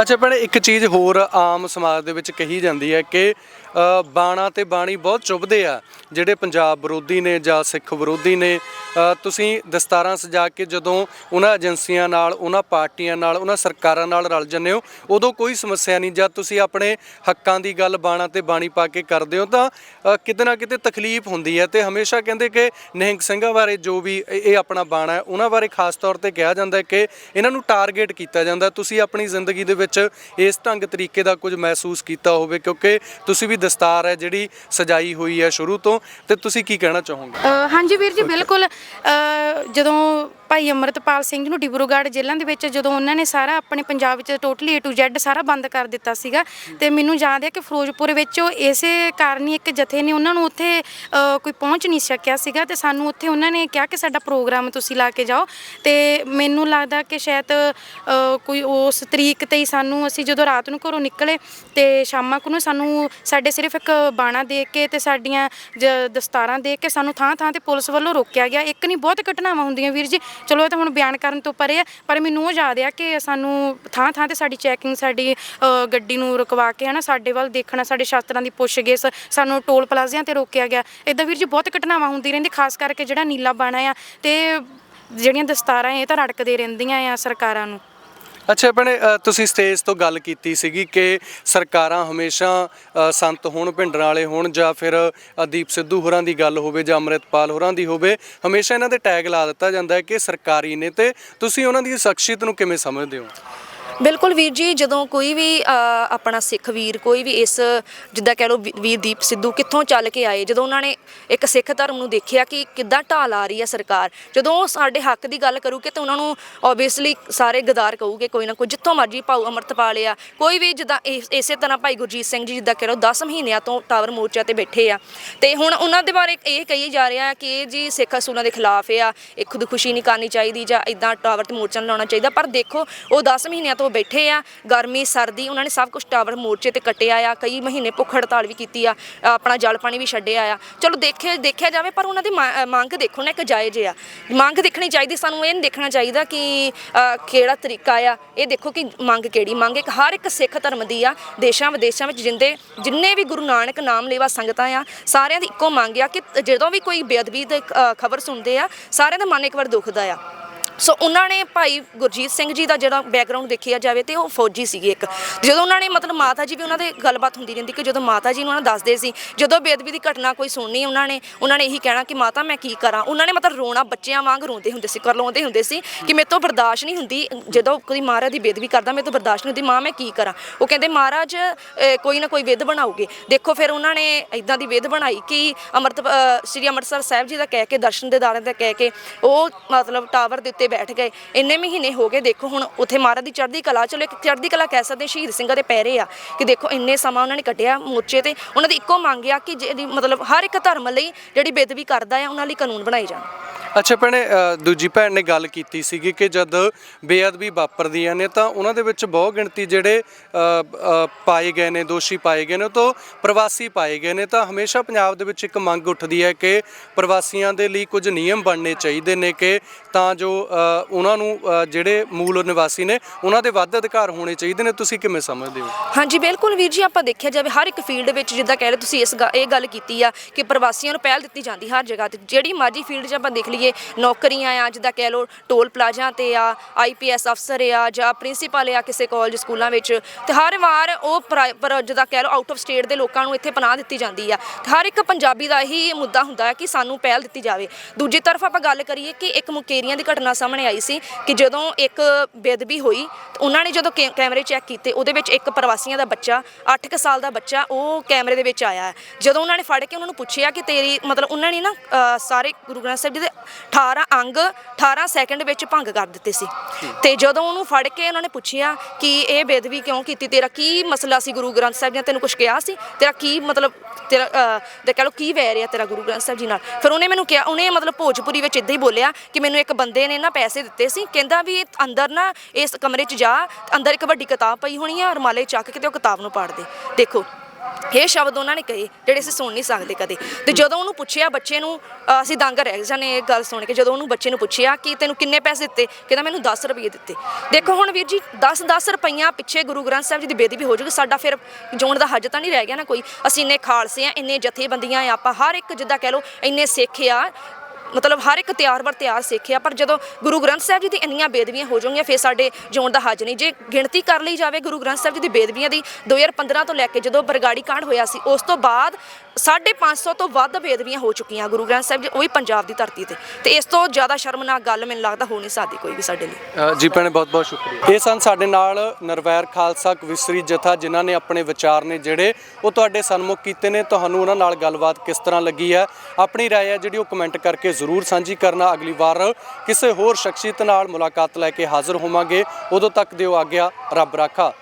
ਅੱਛਾ ਭੈਣੇ, ਇੱਕ ਚੀਜ਼ ਹੋਰ ਆਮ ਸਮਾਜ ਦੇ ਵਿੱਚ ਕਹੀ ਜਾਂਦੀ ਹੈ ਕਿ ਬਾਣਾ ਤੇ ਬਾਣੀ ਬਹੁਤ ਚੁੱਭਦੇ ਆ, ਜਿਹੜੇ ਪੰਜਾਬ ਵਿਰੋਧੀ ਨੇ ਜਾਂ ਸਿੱਖ ਵਿਰੋਧੀ ਨੇ। ਤੁਸੀਂ ਦਸਤਾਰਾਂ ਸਜਾ ਕੇ ਜਦੋਂ ਉਹਨਾਂ ਏਜੰਸੀਆਂ ਨਾਲ, ਉਹਨਾਂ ਪਾਰਟੀਆਂ ਨਾਲ, ਉਹਨਾਂ ਸਰਕਾਰਾਂ ਨਾਲ ਰਲ ਜੰਨੇ ਹੋ, ਉਦੋਂ ਕੋਈ ਸਮੱਸਿਆ ਨਹੀਂ। ਜਦ ਤੁਸੀਂ ਆਪਣੇ ਹੱਕਾਂ ਦੀ ਗੱਲ ਬਾਣਾ ਤੇ ਬਾਣੀ ਪਾ ਕੇ ਕਰਦੇ ਹੋ, ਤਾਂ ਕਿਤੇ ਨਾ ਕਿਤੇ ਤਕਲੀਫ ਹੁੰਦੀ ਹੈ ਤੇ ਹਮੇਸ਼ਾ ਕਹਿੰਦੇ ਕਿ ਨਿਹੰਗ ਸਿੰਘਾਂ ਬਾਰੇ ਜੋ ਵੀ ਇਹ ਇਹ ਆਪਣਾ ਬਾਣਾ ਹੈ, ਉਹਨਾਂ ਬਾਰੇ ਖਾਸ ਤੌਰ ਤੇ ਕਿਹਾ ਜਾਂਦਾ ਹੈ ਕਿ ਇਹਨਾਂ ਨੂੰ ਟਾਰਗੇਟ ਕੀਤਾ ਜਾਂਦਾ ਤੁਸੀਂ ਆਪਣੀ ਜ਼ਿੰਦਗੀ ਦੇ ਵਿੱਚ ਇਸ ਢੰਗ ਤਰੀਕੇ ਦਾ ਕੁਝ ਮਹਿਸੂਸ ਕੀਤਾ ਹੋਵੇ, ਕਿਉਂਕਿ ਤੁਸੀਂ ਵੀ ਦਸਤਾਰ ਹੈ ਜਿਹੜੀ ਸਜਾਈ ਹੋਈ ਹੈ ਸ਼ੁਰੂ ਤੋਂ ਤੇ ਤੁਸੀਂ ਕੀ ਕਹਿਣਾ ਚਾਹੋਗੇ? ਹਾਂਜੀ ਵੀਰ ਜੀ ਬਿਲਕੁਲ। ਅ, ਜਦੋਂ ਭਾਈ ਅਮਰਤਪਾਲ ਸਿੰਘ ਨੂੰ ਡਿਬਰੂਗੜ੍ਹ ਜੇਲ੍ਹਾਂ ਦੇ ਵਿੱਚ ਜਦੋਂ ਉਹਨਾਂ ਨੇ ਸਾਰਾ ਆਪਣੇ ਪੰਜਾਬ ਵਿੱਚ ਟੋਟਲੀ A to Z ਸਾਰਾ ਬੰਦ ਕਰ ਦਿੱਤਾ ਸੀਗਾ ਤੇ ਮੈਨੂੰ ਯਾਦ ਹੈ ਕਿ ਫਿਰੋਜ਼ਪੁਰ ਵਿੱਚ ਉਹ ਇਸੇ ਕਾਰਨ ਹੀ ਇੱਕ ਜਥੇ ਨੇ ਉਹਨਾਂ ਨੂੰ ਉੱਥੇ ਅ, ਕੋਈ ਪਹੁੰਚ ਨਹੀਂ ਸਕਿਆ ਸੀਗਾ ਤੇ ਸਾਨੂੰ ਉੱਥੇ ਉਹਨਾਂ ਨੇ ਕਿਹਾ ਕਿ ਸਾਡਾ ਪ੍ਰੋਗਰਾਮ ਤੁਸੀਂ ਲਾ ਕੇ ਜਾਓ ਤੇ ਮੈਨੂੰ ਲੱਗਦਾ ਕਿ ਸ਼ਾਇਦ ਅ, ਕੋਈ ਉਸ ਤਰੀਕ ਤੇ ਹੀ ਸਾਨੂੰ ਅਸੀਂ ਜਦੋਂ ਰਾਤ ਨੂੰ ਘਰੋਂ ਨਿਕਲੇ ਤੇ ਸ਼ਾਮਾਂ ਕੁ ਨੂੰ ਸਾਨੂੰ ਸਾਡੇ ਸਿਰਫ ਇੱਕ ਬਾਣਾ ਦੇ ਕੇ ਤੇ ਸਾਡੀਆਂ ਜ- ਦਸਤਾਰਾਂ ਦੇ ਕੇ ਸਾਨੂੰ ਥਾਂ ਥਾਂ ਤੇ ਪੁਲਿਸ ਵੱਲੋਂ ਰੋਕਿਆ ਗਿਆ। ਇੱਕ ਨਹੀਂ ਬਹੁਤ ਘਟਨਾਵਾਂ ਹੁੰਦੀਆਂ ਵੀਰ ਜੀ। ਚਲੋ ਇਹ ਤਾਂ ਹੁਣ ਬਿਆਨ ਕਰਨ ਤੋਂ ਪਰੇ ਆ ਪਰ ਮੈਨੂੰ ਉਹ ਯਾਦ ਆ ਕਿ ਸਾਨੂੰ ਥਾਂ ਥਾਂ ਤੇ ਸਾਡੀ ਚੈਕਿੰਗ ਸਾਡੀ ਅ, ਗੱਡੀ ਨੂੰ ਰੁਕਵਾ ਕੇ ਹਨਾ ਸਾਡੇ ਵੱਲ ਦੇਖਣਾ ਸਾਡੇ ਸ਼ਾਸਤਰਾਂ ਦੀ ਪੁੱਛਗਿੱਛ ਸਾਨੂੰ ਟੋਲ ਪਲਾਜ਼ਿਆਂ ਤੇ ਰੋਕਿਆ ਗਿਆ। ਇਦਾਂ ਵੀਰ ਜੀ ਬਹੁਤ ਘਟਨਾਵਾਂ ਹੁੰਦੀ ਰਹਿੰਦੀ ਖਾਸ ਕਰਕੇ ਜਿਹੜਾ ਨੀਲਾ ਬਾਣਾ ਆ ਤੇ ਜਿਹੜੀਆਂ ਦਸਤਾਰਾਂ ਇਹ ਤਾਂ ਰੜਕਦੇ ਰਹਿੰਦੀਆਂ ਆ ਸਰਕਾਰਾਂ ਨੂੰ। ਅੱਛਾ ਭੈਣੇ ਅ, ਤੁਸੀਂ ਸਟੇਜ ਤੋਂ ਗੱਲ ਕੀਤੀ ਸੀਗੀ ਕਿ ਸਰਕਾਰਾਂ ਹਮੇਸ਼ਾ ਅ, ਸੰਤ ਹੋਣ ਭਿੰਡਰਾਂ ਵਾਲੇ ਹੋਣ ਜਾਂ ਫਿਰ ਅ, ਦੀਪ ਸਿੱਧੂ ਹੋਰਾਂ ਦੀ ਗੱਲ ਹੋਵੇ ਜਾਂ ਅੰਮ੍ਰਿਤਪਾਲ ਹੋਰਾਂ ਦੀ ਹੋਵੇ ਹਮੇਸ਼ਾ ਇਹਨਾਂ ਦੇ ਟੈਗ ਲਾ ਦਿੱਤਾ ਜਾਂਦਾ ਹੈ ਕਿ ਸਰਕਾਰੀ ਨੇ ਤੇ ਤੁਸੀਂ ਉਹਨਾਂ ਦੀ ਸ਼ਖਸੀਅਤ ਨੂੰ ਕਿਵੇਂ ਸਮਝਦੇ ਹੋ? ਬਿਲਕੁਲ ਵੀਰ ਜੀ, ਜਦੋਂ ਕੋਈ ਵੀ ਆਪਣਾ ਸਿੱਖ ਵੀਰ, ਕੋਈ ਵੀ ਇਸ, ਜਿੱਦਾਂ ਕਹਿ ਲਓ ਵੀ- ਵੀਰ ਦੀਪ ਸਿੱਧੂ ਕਿੱਥੋਂ ਚੱਲ ਕੇ ਆਏ, ਜਦੋਂ ਉਹਨਾਂ ਨੇ ਇੱਕ ਸਿੱਖ ਧਰਮ ਨੂੰ ਦੇਖਿਆ ਕਿ ਕਿੱਦਾਂ ਢਾਲ ਆ ਰਹੀ ਹੈ ਸਰਕਾਰ, ਜਦੋਂ ਸਾਡੇ ਹੱਕ ਦੀ ਗੱਲ ਕਰੂਗੇ ਤਾਂ ਉਹਨਾਂ ਨੂੰ ਓਬਵੀਅਸਲੀ ਸਾਰੇ ਗਦਾਰ ਕਹੂਗੇ ਕੋਈ ਨਾ ਕੋਈ, ਜਿੱਥੋਂ ਮਰਜ਼ੀ ਭਾਊ ਅਮਰਤਪਾਲ ਆ ਕੋਈ ਵੀ ਜਿੱਦਾਂ ਇਸ- ਇਸੇ ਤਰ੍ਹਾਂ ਭਾਈ ਗੁਰਜੀਤ ਸਿੰਘ ਜੀ ਜਿੱਦਾਂ ਕਹਿ ਲਓ 10 ਮਹੀਨਿਆਂ ਤੋਂ ਟਾਵਰ ਮੋਰਚਾ ਤੇ ਬੈਠੇ ਆ। ਤੇ ਹੁਣ ਉਹਨਾਂ ਦੇ ਬਾਰੇ ਇਹ ਕਹੀ ਜਾ ਰਿਹਾ ਕਿ ਇਹ ਜੀ ਸਿੱਖ ਅਸੂਲਾਂ ਦੇ ਖਿਲਾਫ ਆ, ਇਹ ਖੁਦਕੁਸ਼ੀ ਨਹੀਂ ਕਰਨੀ ਚਾਹੀਦੀ ਜਾਂ ਇਦਾਂ ਟਾਵਰ ਤੇ ਮੋਰਚਾ ਨਹੀਂ ਲਾਉਣਾ ਚਾਹੀਦਾ, ਪਰ ਦੇਖੋ ਉਹ 10 ਮਹੀਨਿਆਂ ਤੋਂ ਬੈਠੇ ਆ, ਗਰਮੀ, ਸਰਦੀ, ਉਹਨਾਂ ਨੇ ਸਭ ਕੁਝ ਟਾਵਰ ਮੋਰਚੇ ਤੇ ਕੱਟਿਆ ਆ, ਕਈ ਮਹੀਨੇ ਭੁੱਖ ਹੜਤਾਲ ਵੀ ਕੀਤੀ ਆ, ਆਪਣਾ ਜਲ ਪਾਣੀ ਵੀ ਛੱਡਿਆ ਆ। ਚਲੋ ਦੇਖੇ, ਦੇਖਿਆ ਜਾਵੇ, ਪਰ ਉਹਨਾਂ ਦੀ ਮੰਗ ਦੇਖੋ ਨਾ, ਇੱਕ ਜਾਇਜ਼ ਆ। ਮੰਗ ਦੇਖਣੀ ਚਾਹੀਦੀ, ਸਾਨੂੰ ਇਹ ਨਹੀਂ ਦੇਖਣਾ ਚਾਹੀਦਾ ਕਿ ਕਿਹੜਾ ਤਰੀਕਾ ਆ। ਇਹ ਦੇਖੋ ਕਿ ਮੰਗ ਕਿਹੜੀ, ਮੰਗ ਇੱਕ ਹਰ ਇੱਕ ਸਿੱਖ ਧਰਮ ਦੀ ਆ, ਦੇਸ਼ਾਂ ਵਿਦੇਸ਼ਾਂ ਵਿੱਚ ਜਿੰਦੇ, ਜਿੰਨੇ ਵੀ ਗੁਰੂ ਨਾਨਕ ਨਾਮ ਲੈਵਾ ਸੰਗਤਾਂ ਆ, ਸਾਰਿਆਂ ਦੀ ਇੱਕੋ ਮੰਗ ਆ ਕਿ ਜਦੋਂ ਵੀ ਕੋਈ ਬੇਅਦਬੀ ਦੀ ਖਬਰ ਸੁਣਦੇ ਆ, ਸਾਰਿਆਂ ਦਾ ਮਨ ਇੱਕ ਵਾਰ ਦੁਖਦਾ ਆ। ਸੋ ਉਹਨਾਂ ਨੇ ਭਾਈ ਗੁਰਜੀਤ ਸਿੰਘ ਜੀ ਦਾ ਜਿਹੜਾ ਬੈਕਗ੍ਰਾਉਂਡ ਦੇਖਿਆ ਜਾਵੇ ਤੇ ਉਹ ਫੌਜੀ ਸੀਗੇ ਇੱਕ। ਜਦੋਂ ਉਹਨਾਂ ਨੇ ਮਤਲਬ ਮਾਤਾ ਜੀ ਵੀ ਉਹਨਾਂ ਦੇ ਗੱਲਬਾਤ ਹੁੰਦੀ ਰਹਿੰਦੀ ਕਿ ਜਦੋਂ ਮਾਤਾ ਜੀ ਨੂੰ ਉਹਨਾਂ ਦੱਸਦੇ ਸੀ, ਜਦੋਂ ਬੇਅਦਬੀ ਦੀ ਘਟਨਾ ਕੋਈ ਸੁਣਨੀ ਉਹਨਾਂ ਨੇ ਉਹਨਾਂ ਨੇ ਇਹੀ ਕਹਿਣਾ ਕਿ ਮਾਤਾ ਮੈਂ ਕੀ ਕਰਾਂ? ਉਹਨਾਂ ਨੇ ਮਤਲਬ ਰੋਣਾ ਬੱਚਿਆਂ ਵਾਂਗ ਰੋਂਦੇ ਹੁੰਦੇ ਸੀ ਕਰ ਲਾਉਂਦੇ ਹੁੰਦੇ ਸੀ ਕਿ ਮੇਰੇ ਤੋਂ ਬਰਦਾਸ਼ਤ ਨਹੀਂ ਹੁੰਦੀ, ਜਦੋਂ ਕੋਈ ਮਹਾਰਾਜ ਦੀ ਬੇਦਬੀ ਕਰਦਾ ਮੇਰੇ ਤੋਂ ਬਰਦਾਸ਼ਤ ਨਹੀਂ ਹੁੰਦੀ, ਮਾਂ ਮੈਂ ਕੀ ਕਰਾਂ? ਉਹ ਕਹਿੰਦੇ, ਮਹਾਰਾਜ ਕੋਈ ਨਾ ਕੋਈ ਵਿਧ ਬਣਾਉਗੇ ਦੇਖੋ ਫਿਰ ਉਹਨਾਂ ਨੇ ਇਦਾਂ ਦੀ ਵਿਧ ਬਣਾਈ ਕਿ ਅੰਮ੍ਰਿਤ ਸ੍ਰੀ ਅੰਮ੍ਰਿਤਸਰ ਸਾਹਿਬ ਜੀ ਦਾ ਕਹਿ ਕੇ, ਦਰਸ਼ਨ ਦੇ ਦਾਰੇ ਦਾ ਕਹਿ ਕੇ, ਉਹ ਮਤਲਬ ਟਾਵਰ ਦੇ ਉੱਤੇ ਬੈਠ ਗਏ। ਇੰਨੇ ਮਹੀਨੇ ਹੋ ਗਏ, ਦੇਖੋ ਹੁਣ ਉੱਥੇ ਮਹਾਰਾਜ ਦੀ ਚੜ੍ਹਦੀ ਕਲਾ, ਚਲੋ ਇੱਕ ਚੜ੍ਹਦੀ ਕਲਾ ਕਹਿ ਸਕਦੇ ਸ਼ਹੀਦ ਸਿੰਘਾਂ ਦੇ ਪੈਰੇ ਆ ਕਿ ਦੇਖੋ ਇੰਨੇ ਸਮਾਂ ਉਹਨਾਂ ਨੇ ਕੱਢਿਆ ਮੋਰਚੇ ਤੇ। ਉਹਨਾਂ ਦੀ ਇੱਕੋ ਮੰਗ ਆ ਕਿ ਜਿਹੜੀ ਮਤਲਬ ਹਰ ਇੱਕ ਧਰਮ ਲਈ ਜਿਹੜੀ ਬੇਦਬੀ ਕਰਦਾ ਆ, ਉਹਨਾਂ ਲਈ ਕਾਨੂੰਨ ਬਣਾਏ ਜਾਣ। ਅੱਛਾ ਭੈਣੇ ਦੂਜੀ ਭੈਣ ਨੇ ਗੱਲ ਕੀਤੀ ਸੀਗੀ ਕਿ ਜਦ ਬੇਅਦਬੀ ਵਾਪਰਦੀਆਂ ਨੇ ਤਾਂ ਉਹਨਾਂ ਦੇ ਵਿੱਚ ਬਹੁ ਗਿਣਤੀ ਜਿਹੜੇ ਪਾਏ ਗਏ ਨੇ, ਦੋਸ਼ੀ ਪਾਏ ਗਏ ਨੇ ਤੋਂ ਪ੍ਰਵਾਸੀ ਪਾਏ ਗਏ ਨੇ। ਤਾਂ ਹਮੇਸ਼ਾ ਪੰਜਾਬ ਦੇ ਵਿੱਚ ਇੱਕ ਮੰਗ ਉੱਠਦੀ ਹੈ ਕਿ ਪ੍ਰਵਾਸੀਆਂ ਦੇ ਲਈ ਕੁਝ ਨਿਯਮ ਬਣਨੇ ਚਾਹੀਦੇ ਨੇ ਕਿ ਤਾਂ ਜੋ ਉਹਨਾਂ ਨੂੰ ਜਿਹੜੇ ਮੂਲ ਨਿਵਾਸੀ ਨੇ, ਉਹਨਾਂ ਦੇ ਵੱਧ ਅਧਿਕਾਰ ਹੋਣੇ ਚਾਹੀਦੇ ਨੇ, ਤੁਸੀਂ ਕਿਵੇਂ ਸਮਝਦੇ ਹੋ? ਹਾਂਜੀ, ਬਿਲਕੁਲ ਵੀਰ ਜੀ, ਆਪਾਂ ਦੇਖਿਆ ਜਾਵੇ, ਹਰ ਇੱਕ ਫੀਲਡ ਵਿੱਚ ਜਿੱਦਾਂ ਕਹਿ ਰਹੇ ਤੁਸੀਂ ਇਸ ਇਹ ਗੱਲ ਕੀਤੀ ਆ ਕਿ ਪ੍ਰਵਾਸੀਆਂ ਨੂੰ ਪਹਿਲ ਦਿੱਤੀ ਜਾਂਦੀ ਹਰ ਜਗ੍ਹਾ ਤੇ। ਜਿਹੜੀ ਮਰਜ਼ੀ ਫੀਲਡ 'ਚ ਆਪਾਂ ਦੇਖ ਲਈਏ, ਨੌਕਰੀਆਂ ਆ, ਜਿੱਦਾਂ ਕਹਿ ਲਓ ਟੋਲ ਪਲਾਜ਼ਾ ਤੇ ਆ ਆਈਪੀਐਸ ਅਫਸਰ ਆ, ਜਾਂ ਪ੍ਰਿੰਸੀਪਲ ਆ ਕਿਸੇ ਕਾਲਜ ਸਕੂਲਾਂ ਵਿੱਚ, ਤੇ ਹਰ ਵਾਰ ਉਹ ਪਰ ਜਿੱਦਾਂ ਕਹਿ ਲਓ ਆਊਟ ਆਫ ਸਟੇਟ ਦੇ ਲੋਕਾਂ ਨੂੰ ਇੱਥੇ ਪਨਾਹ ਦਿੱਤੀ ਜਾਂਦੀ ਆ। ਹਰ ਇੱਕ ਪੰਜਾਬੀ ਦਾ ਇਹੀ ਮੁੱਦਾ ਹੁੰਦਾ ਹੈ ਕਿ ਸਾਨੂੰ ਪਹਿਲ ਦਿੱਤੀ ਜਾਵੇ। ਦੂਜੀ ਤਰਫ ਆਪਾਂ ਗੱਲ ਕਰੀਏ ਕਿ ਇੱਕ ਮੁਕੇਰੀਆਂ ਦੀ ਘਟਨਾ ਸਾਹਮਣੇ ਆਈ ਸੀ ਕਿ ਜਦੋਂ ਇੱਕ ਬੇਦਬੀ ਹੋਈ ਉਹਨਾਂ ਨੇ ਜਦੋਂ ਕੈ- ਕੈਮਰੇ ਚੈੱਕ ਕੀਤੇ ਉਹਦੇ ਵਿੱਚ ਇੱਕ ਪ੍ਰਵਾਸੀਆਂ ਦਾ ਬੱਚਾ 8 ਸਾਲ ਦਾ ਬੱਚਾ ਉਹ ਕੈਮਰੇ ਦੇ ਵਿੱਚ ਆਇਆ ਹੈ। ਜਦੋਂ ਉਹਨਾਂ ਨੇ ਫੜ ਕੇ ਉਹਨਾਂ ਨੂੰ ਪੁੱਛਿਆ ਕਿ ਤੇਰੀ ਮਤਲਬ ਉਹਨਾਂ ਨੇ ਨਾ ਅ, ਸਾਰੇ ਗੁਰੂ ਗ੍ਰੰਥ ਸਾਹਿਬ ਜੀ ਦੇ 18 ਅੰਗ 18 ਸੈਕਿੰਡ ਵਿੱਚ ਭੰਗ ਕਰ ਦਿੱਤੇ ਸੀ ਤੇ ਜਦੋਂ ਉਹਨੂੰ ਫੜ ਕੇ ਉਹਨਾਂ ਨੇ ਪੁੱਛਿਆ ਕਿ ਇਹ ਬੇਦਬੀ ਕਿਉਂ ਕੀਤੀ ਤੇਰਾ ਕੀ ਮਸਲਾ ਸੀ ਗੁਰੂ ਗ੍ਰੰਥ ਸਾਹਿਬ ਜੀ ਨਾਲ? ਤੈਨੂੰ ਕੁਝ ਕਿਹਾ ਸੀ ਤੇਰਾ ਕੀ ਮਤਲਬ ਤੇਰਾ ਅ, ਤੇ ਕਹ ਲਓ ਕੀ ਵੈਰ ਰਿਹਾ ਤੇਰਾ ਗੁਰੂ ਗ੍ਰੰਥ ਸਾਹਿਬ ਜੀ ਨਾਲ। ਫਿਰ ਉਹਨੇ ਮੈਨੂੰ ਕਿਹਾ ਉਹਨੇ ਮਤਲਬ ਭੋਜਪੁਰੀ ਵਿੱਚ ਇਦਾਂ ਹੀ ਬੋਲਿਆ ਕਿ ਮੈਨੂੰ ਇੱਕ ਬੰਦੇ ਨੇ ਨਾ ਪੈਸੇ ਦਿੱਤੇ ਸੀ ਕਹਿੰਦਾ ਵੀ ਇਹ ਅੰਦਰ ਨਾ ਇਸ ਕਮਰੇ 'ਚ ਜਾ ਅੰਦਰ ਇੱਕ ਵੱਡੀ ਕਿਤਾਬ ਪਈ ਹੋਣੀ ਆ ਰੁਮਾਲੇ ਚੱਕ ਕੇ ਤੇ ਉਹ ਕਿਤਾਬ ਨੂੰ ਪੜ੍ਹ ਦੇ। ਦੇਖੋ ਇਹ ਸ਼ਬਦ ਉਹਨਾਂ ਨੇ ਕਹੇ ਜਿਹੜੇ ਅਸੀਂ ਸੁਣ ਨਹੀਂ ਸਕਦੇ ਕਦੇ। ਤੇ ਜਦੋਂ ਉਹਨੂੰ ਪੁੱਛਿਆ ਬੱਚੇ ਨੂੰ ਅ, ਅਸੀਂ ਦੰਗ ਰਹਿ ਜਾਣੇ ਇਹ ਗੱਲ ਸੁਣ ਕੇ। ਜਦੋਂ ਉਹਨੂੰ ਬੱਚੇ ਨੂੰ ਪੁੱਛਿਆ ਕਿ ਤੈਨੂੰ ਕਿੰਨੇ ਪੈਸੇ ਦਿੱਤੇ ਕਹਿੰਦਾ ਮੈਨੂੰ 10 ਰੁਪਏ ਦਿੱਤੇ। ਦੇਖੋ ਹੁਣ ਵੀਰ ਜੀ 10 10 ਰੁਪਈਆ ਪਿੱਛੇ ਗੁਰੂ ਗ੍ਰੰਥ ਸਾਹਿਬ ਜੀ ਦੀ ਬੇਦੀ ਵੀ ਹੋ ਜਾਊਗੀ ਸਾਡਾ ਫਿਰ ਜੋਣ ਦਾ ਹੱਜ ਤਾਂ ਨਹੀਂ ਰਹਿ ਗਿਆ ਨਾ ਕੋਈ। ਅਸੀਂ ਇੰਨੇ ਖਾਲਸੇ ਆ ਇੰਨੇ ਜਥੇਬੰਦੀਆਂ ਆ ਆਪਾਂ ਹਰ ਇੱਕ ਜਿੱਦਾਂ ਕਹਿ ਲਓ ਇੰਨੇ ਸਿੱਖ ਆ ਮਤਲਬ ਹਰ ਇੱਕ ਤਿਆਰ ਬਰ ਤਿਆਰ ਸਿੱਖਿਆ ਪਰ ਜਦੋਂ ਗੁਰੂ ਗ੍ਰੰਥ ਸਾਹਿਬ ਜੀ ਦੀ ਇੰਨੀਆਂ ਬੇਦਬੀਆਂ ਹੋ ਜਾਣਗੀਆਂ ਫਿਰ ਸਾਡੇ ਜਿਉਣ ਦਾ ਹੱਜ ਨਹੀਂ ਜੇ ਗਿਣਤੀ ਕਰ ਲਈ ਜਾਵੇ ਗੁਰੂ ਗ੍ਰੰਥ ਸਾਹਿਬ ਜੀ ਦੀ ਬੇਦਬੀਆਂ ਦੀ 2015 ਤੋਂ ਲੈ ਕੇ ਜਦੋਂ ਬਰਗਾੜੀ ਕਾਂਡ ਹੋਇਆ ਸੀ ਉਸ ਤੋਂ ਬਾਅਦ 550 ਤੋਂ ਵੱਧ ਬੇਦਬੀਆਂ ਹੋ ਚੁੱਕੀਆਂ ਗੁਰੂ ਗ੍ਰੰਥ ਸਾਹਿਬ ਜੀ ਉਹ ਵੀ ਪੰਜਾਬ ਦੀ ਧਰਤੀ ਤੇ ਤੇ ਇਸ ਤੋਂ ਜ਼ਿਆਦਾ ਸ਼ਰਮਨਾਕ ਗੱਲ ਮੈਨੂੰ ਲੱਗਦਾ ਹੋ ਨਹੀਂ ਸਕਦੀ ਕੋਈ ਵੀ ਸਾਡੇ ਲਈ ਅ, ਜੀ ਭੈਣੇ ਬਹੁਤ ਬਹੁਤ ਸ਼ੁਕਰੀਆ ਇਹ ਸਨ ਸਾਡੇ ਨਾਲ ਨਰਵੈਰ ਖਾਲਸਾ ਕਵਿਸਰੀ ਜਥਾ ਜਿਨ੍ਹਾਂ ਨੇ ਆਪਣੇ ਵਿਚਾਰ ਨੇ ਜਿਹੜੇ ਉਹ ਤੁਹਾਡੇ ਸਨਮੁਖ ਕੀਤੇ ਨੇ ਤੁਹਾਨੂੰ ਉਹਨਾਂ ਨਾਲ ਗੱਲਬਾਤ ਕਿਸ ਤਰ੍ਹਾਂ ਲੱਗੀ ਹੈ ਆਪਣੀ رائے ਹੈ ਜਿਹੜੀ ਉਹ ਕਮੈਂਟ ਕਰਕੇ ਜ਼ਰੂਰ ਸਾਂਝੀ ਕਰਨਾ ਅਗਲੀ ਵਾਰ ਕਿਸੇ ਹੋਰ ਸ਼ਖਸੀਅਤ ਨਾਲ ਮੁਲਾਕਾਤ ਲੈ ਕੇ ਹਾਜ਼ਰ ਹੋਵਾਂਗੇ। ਉਦੋਂ ਤੱਕ ਦਿਓ ਆਗਿਆ, ਰੱਬ ਰਾਖਾ।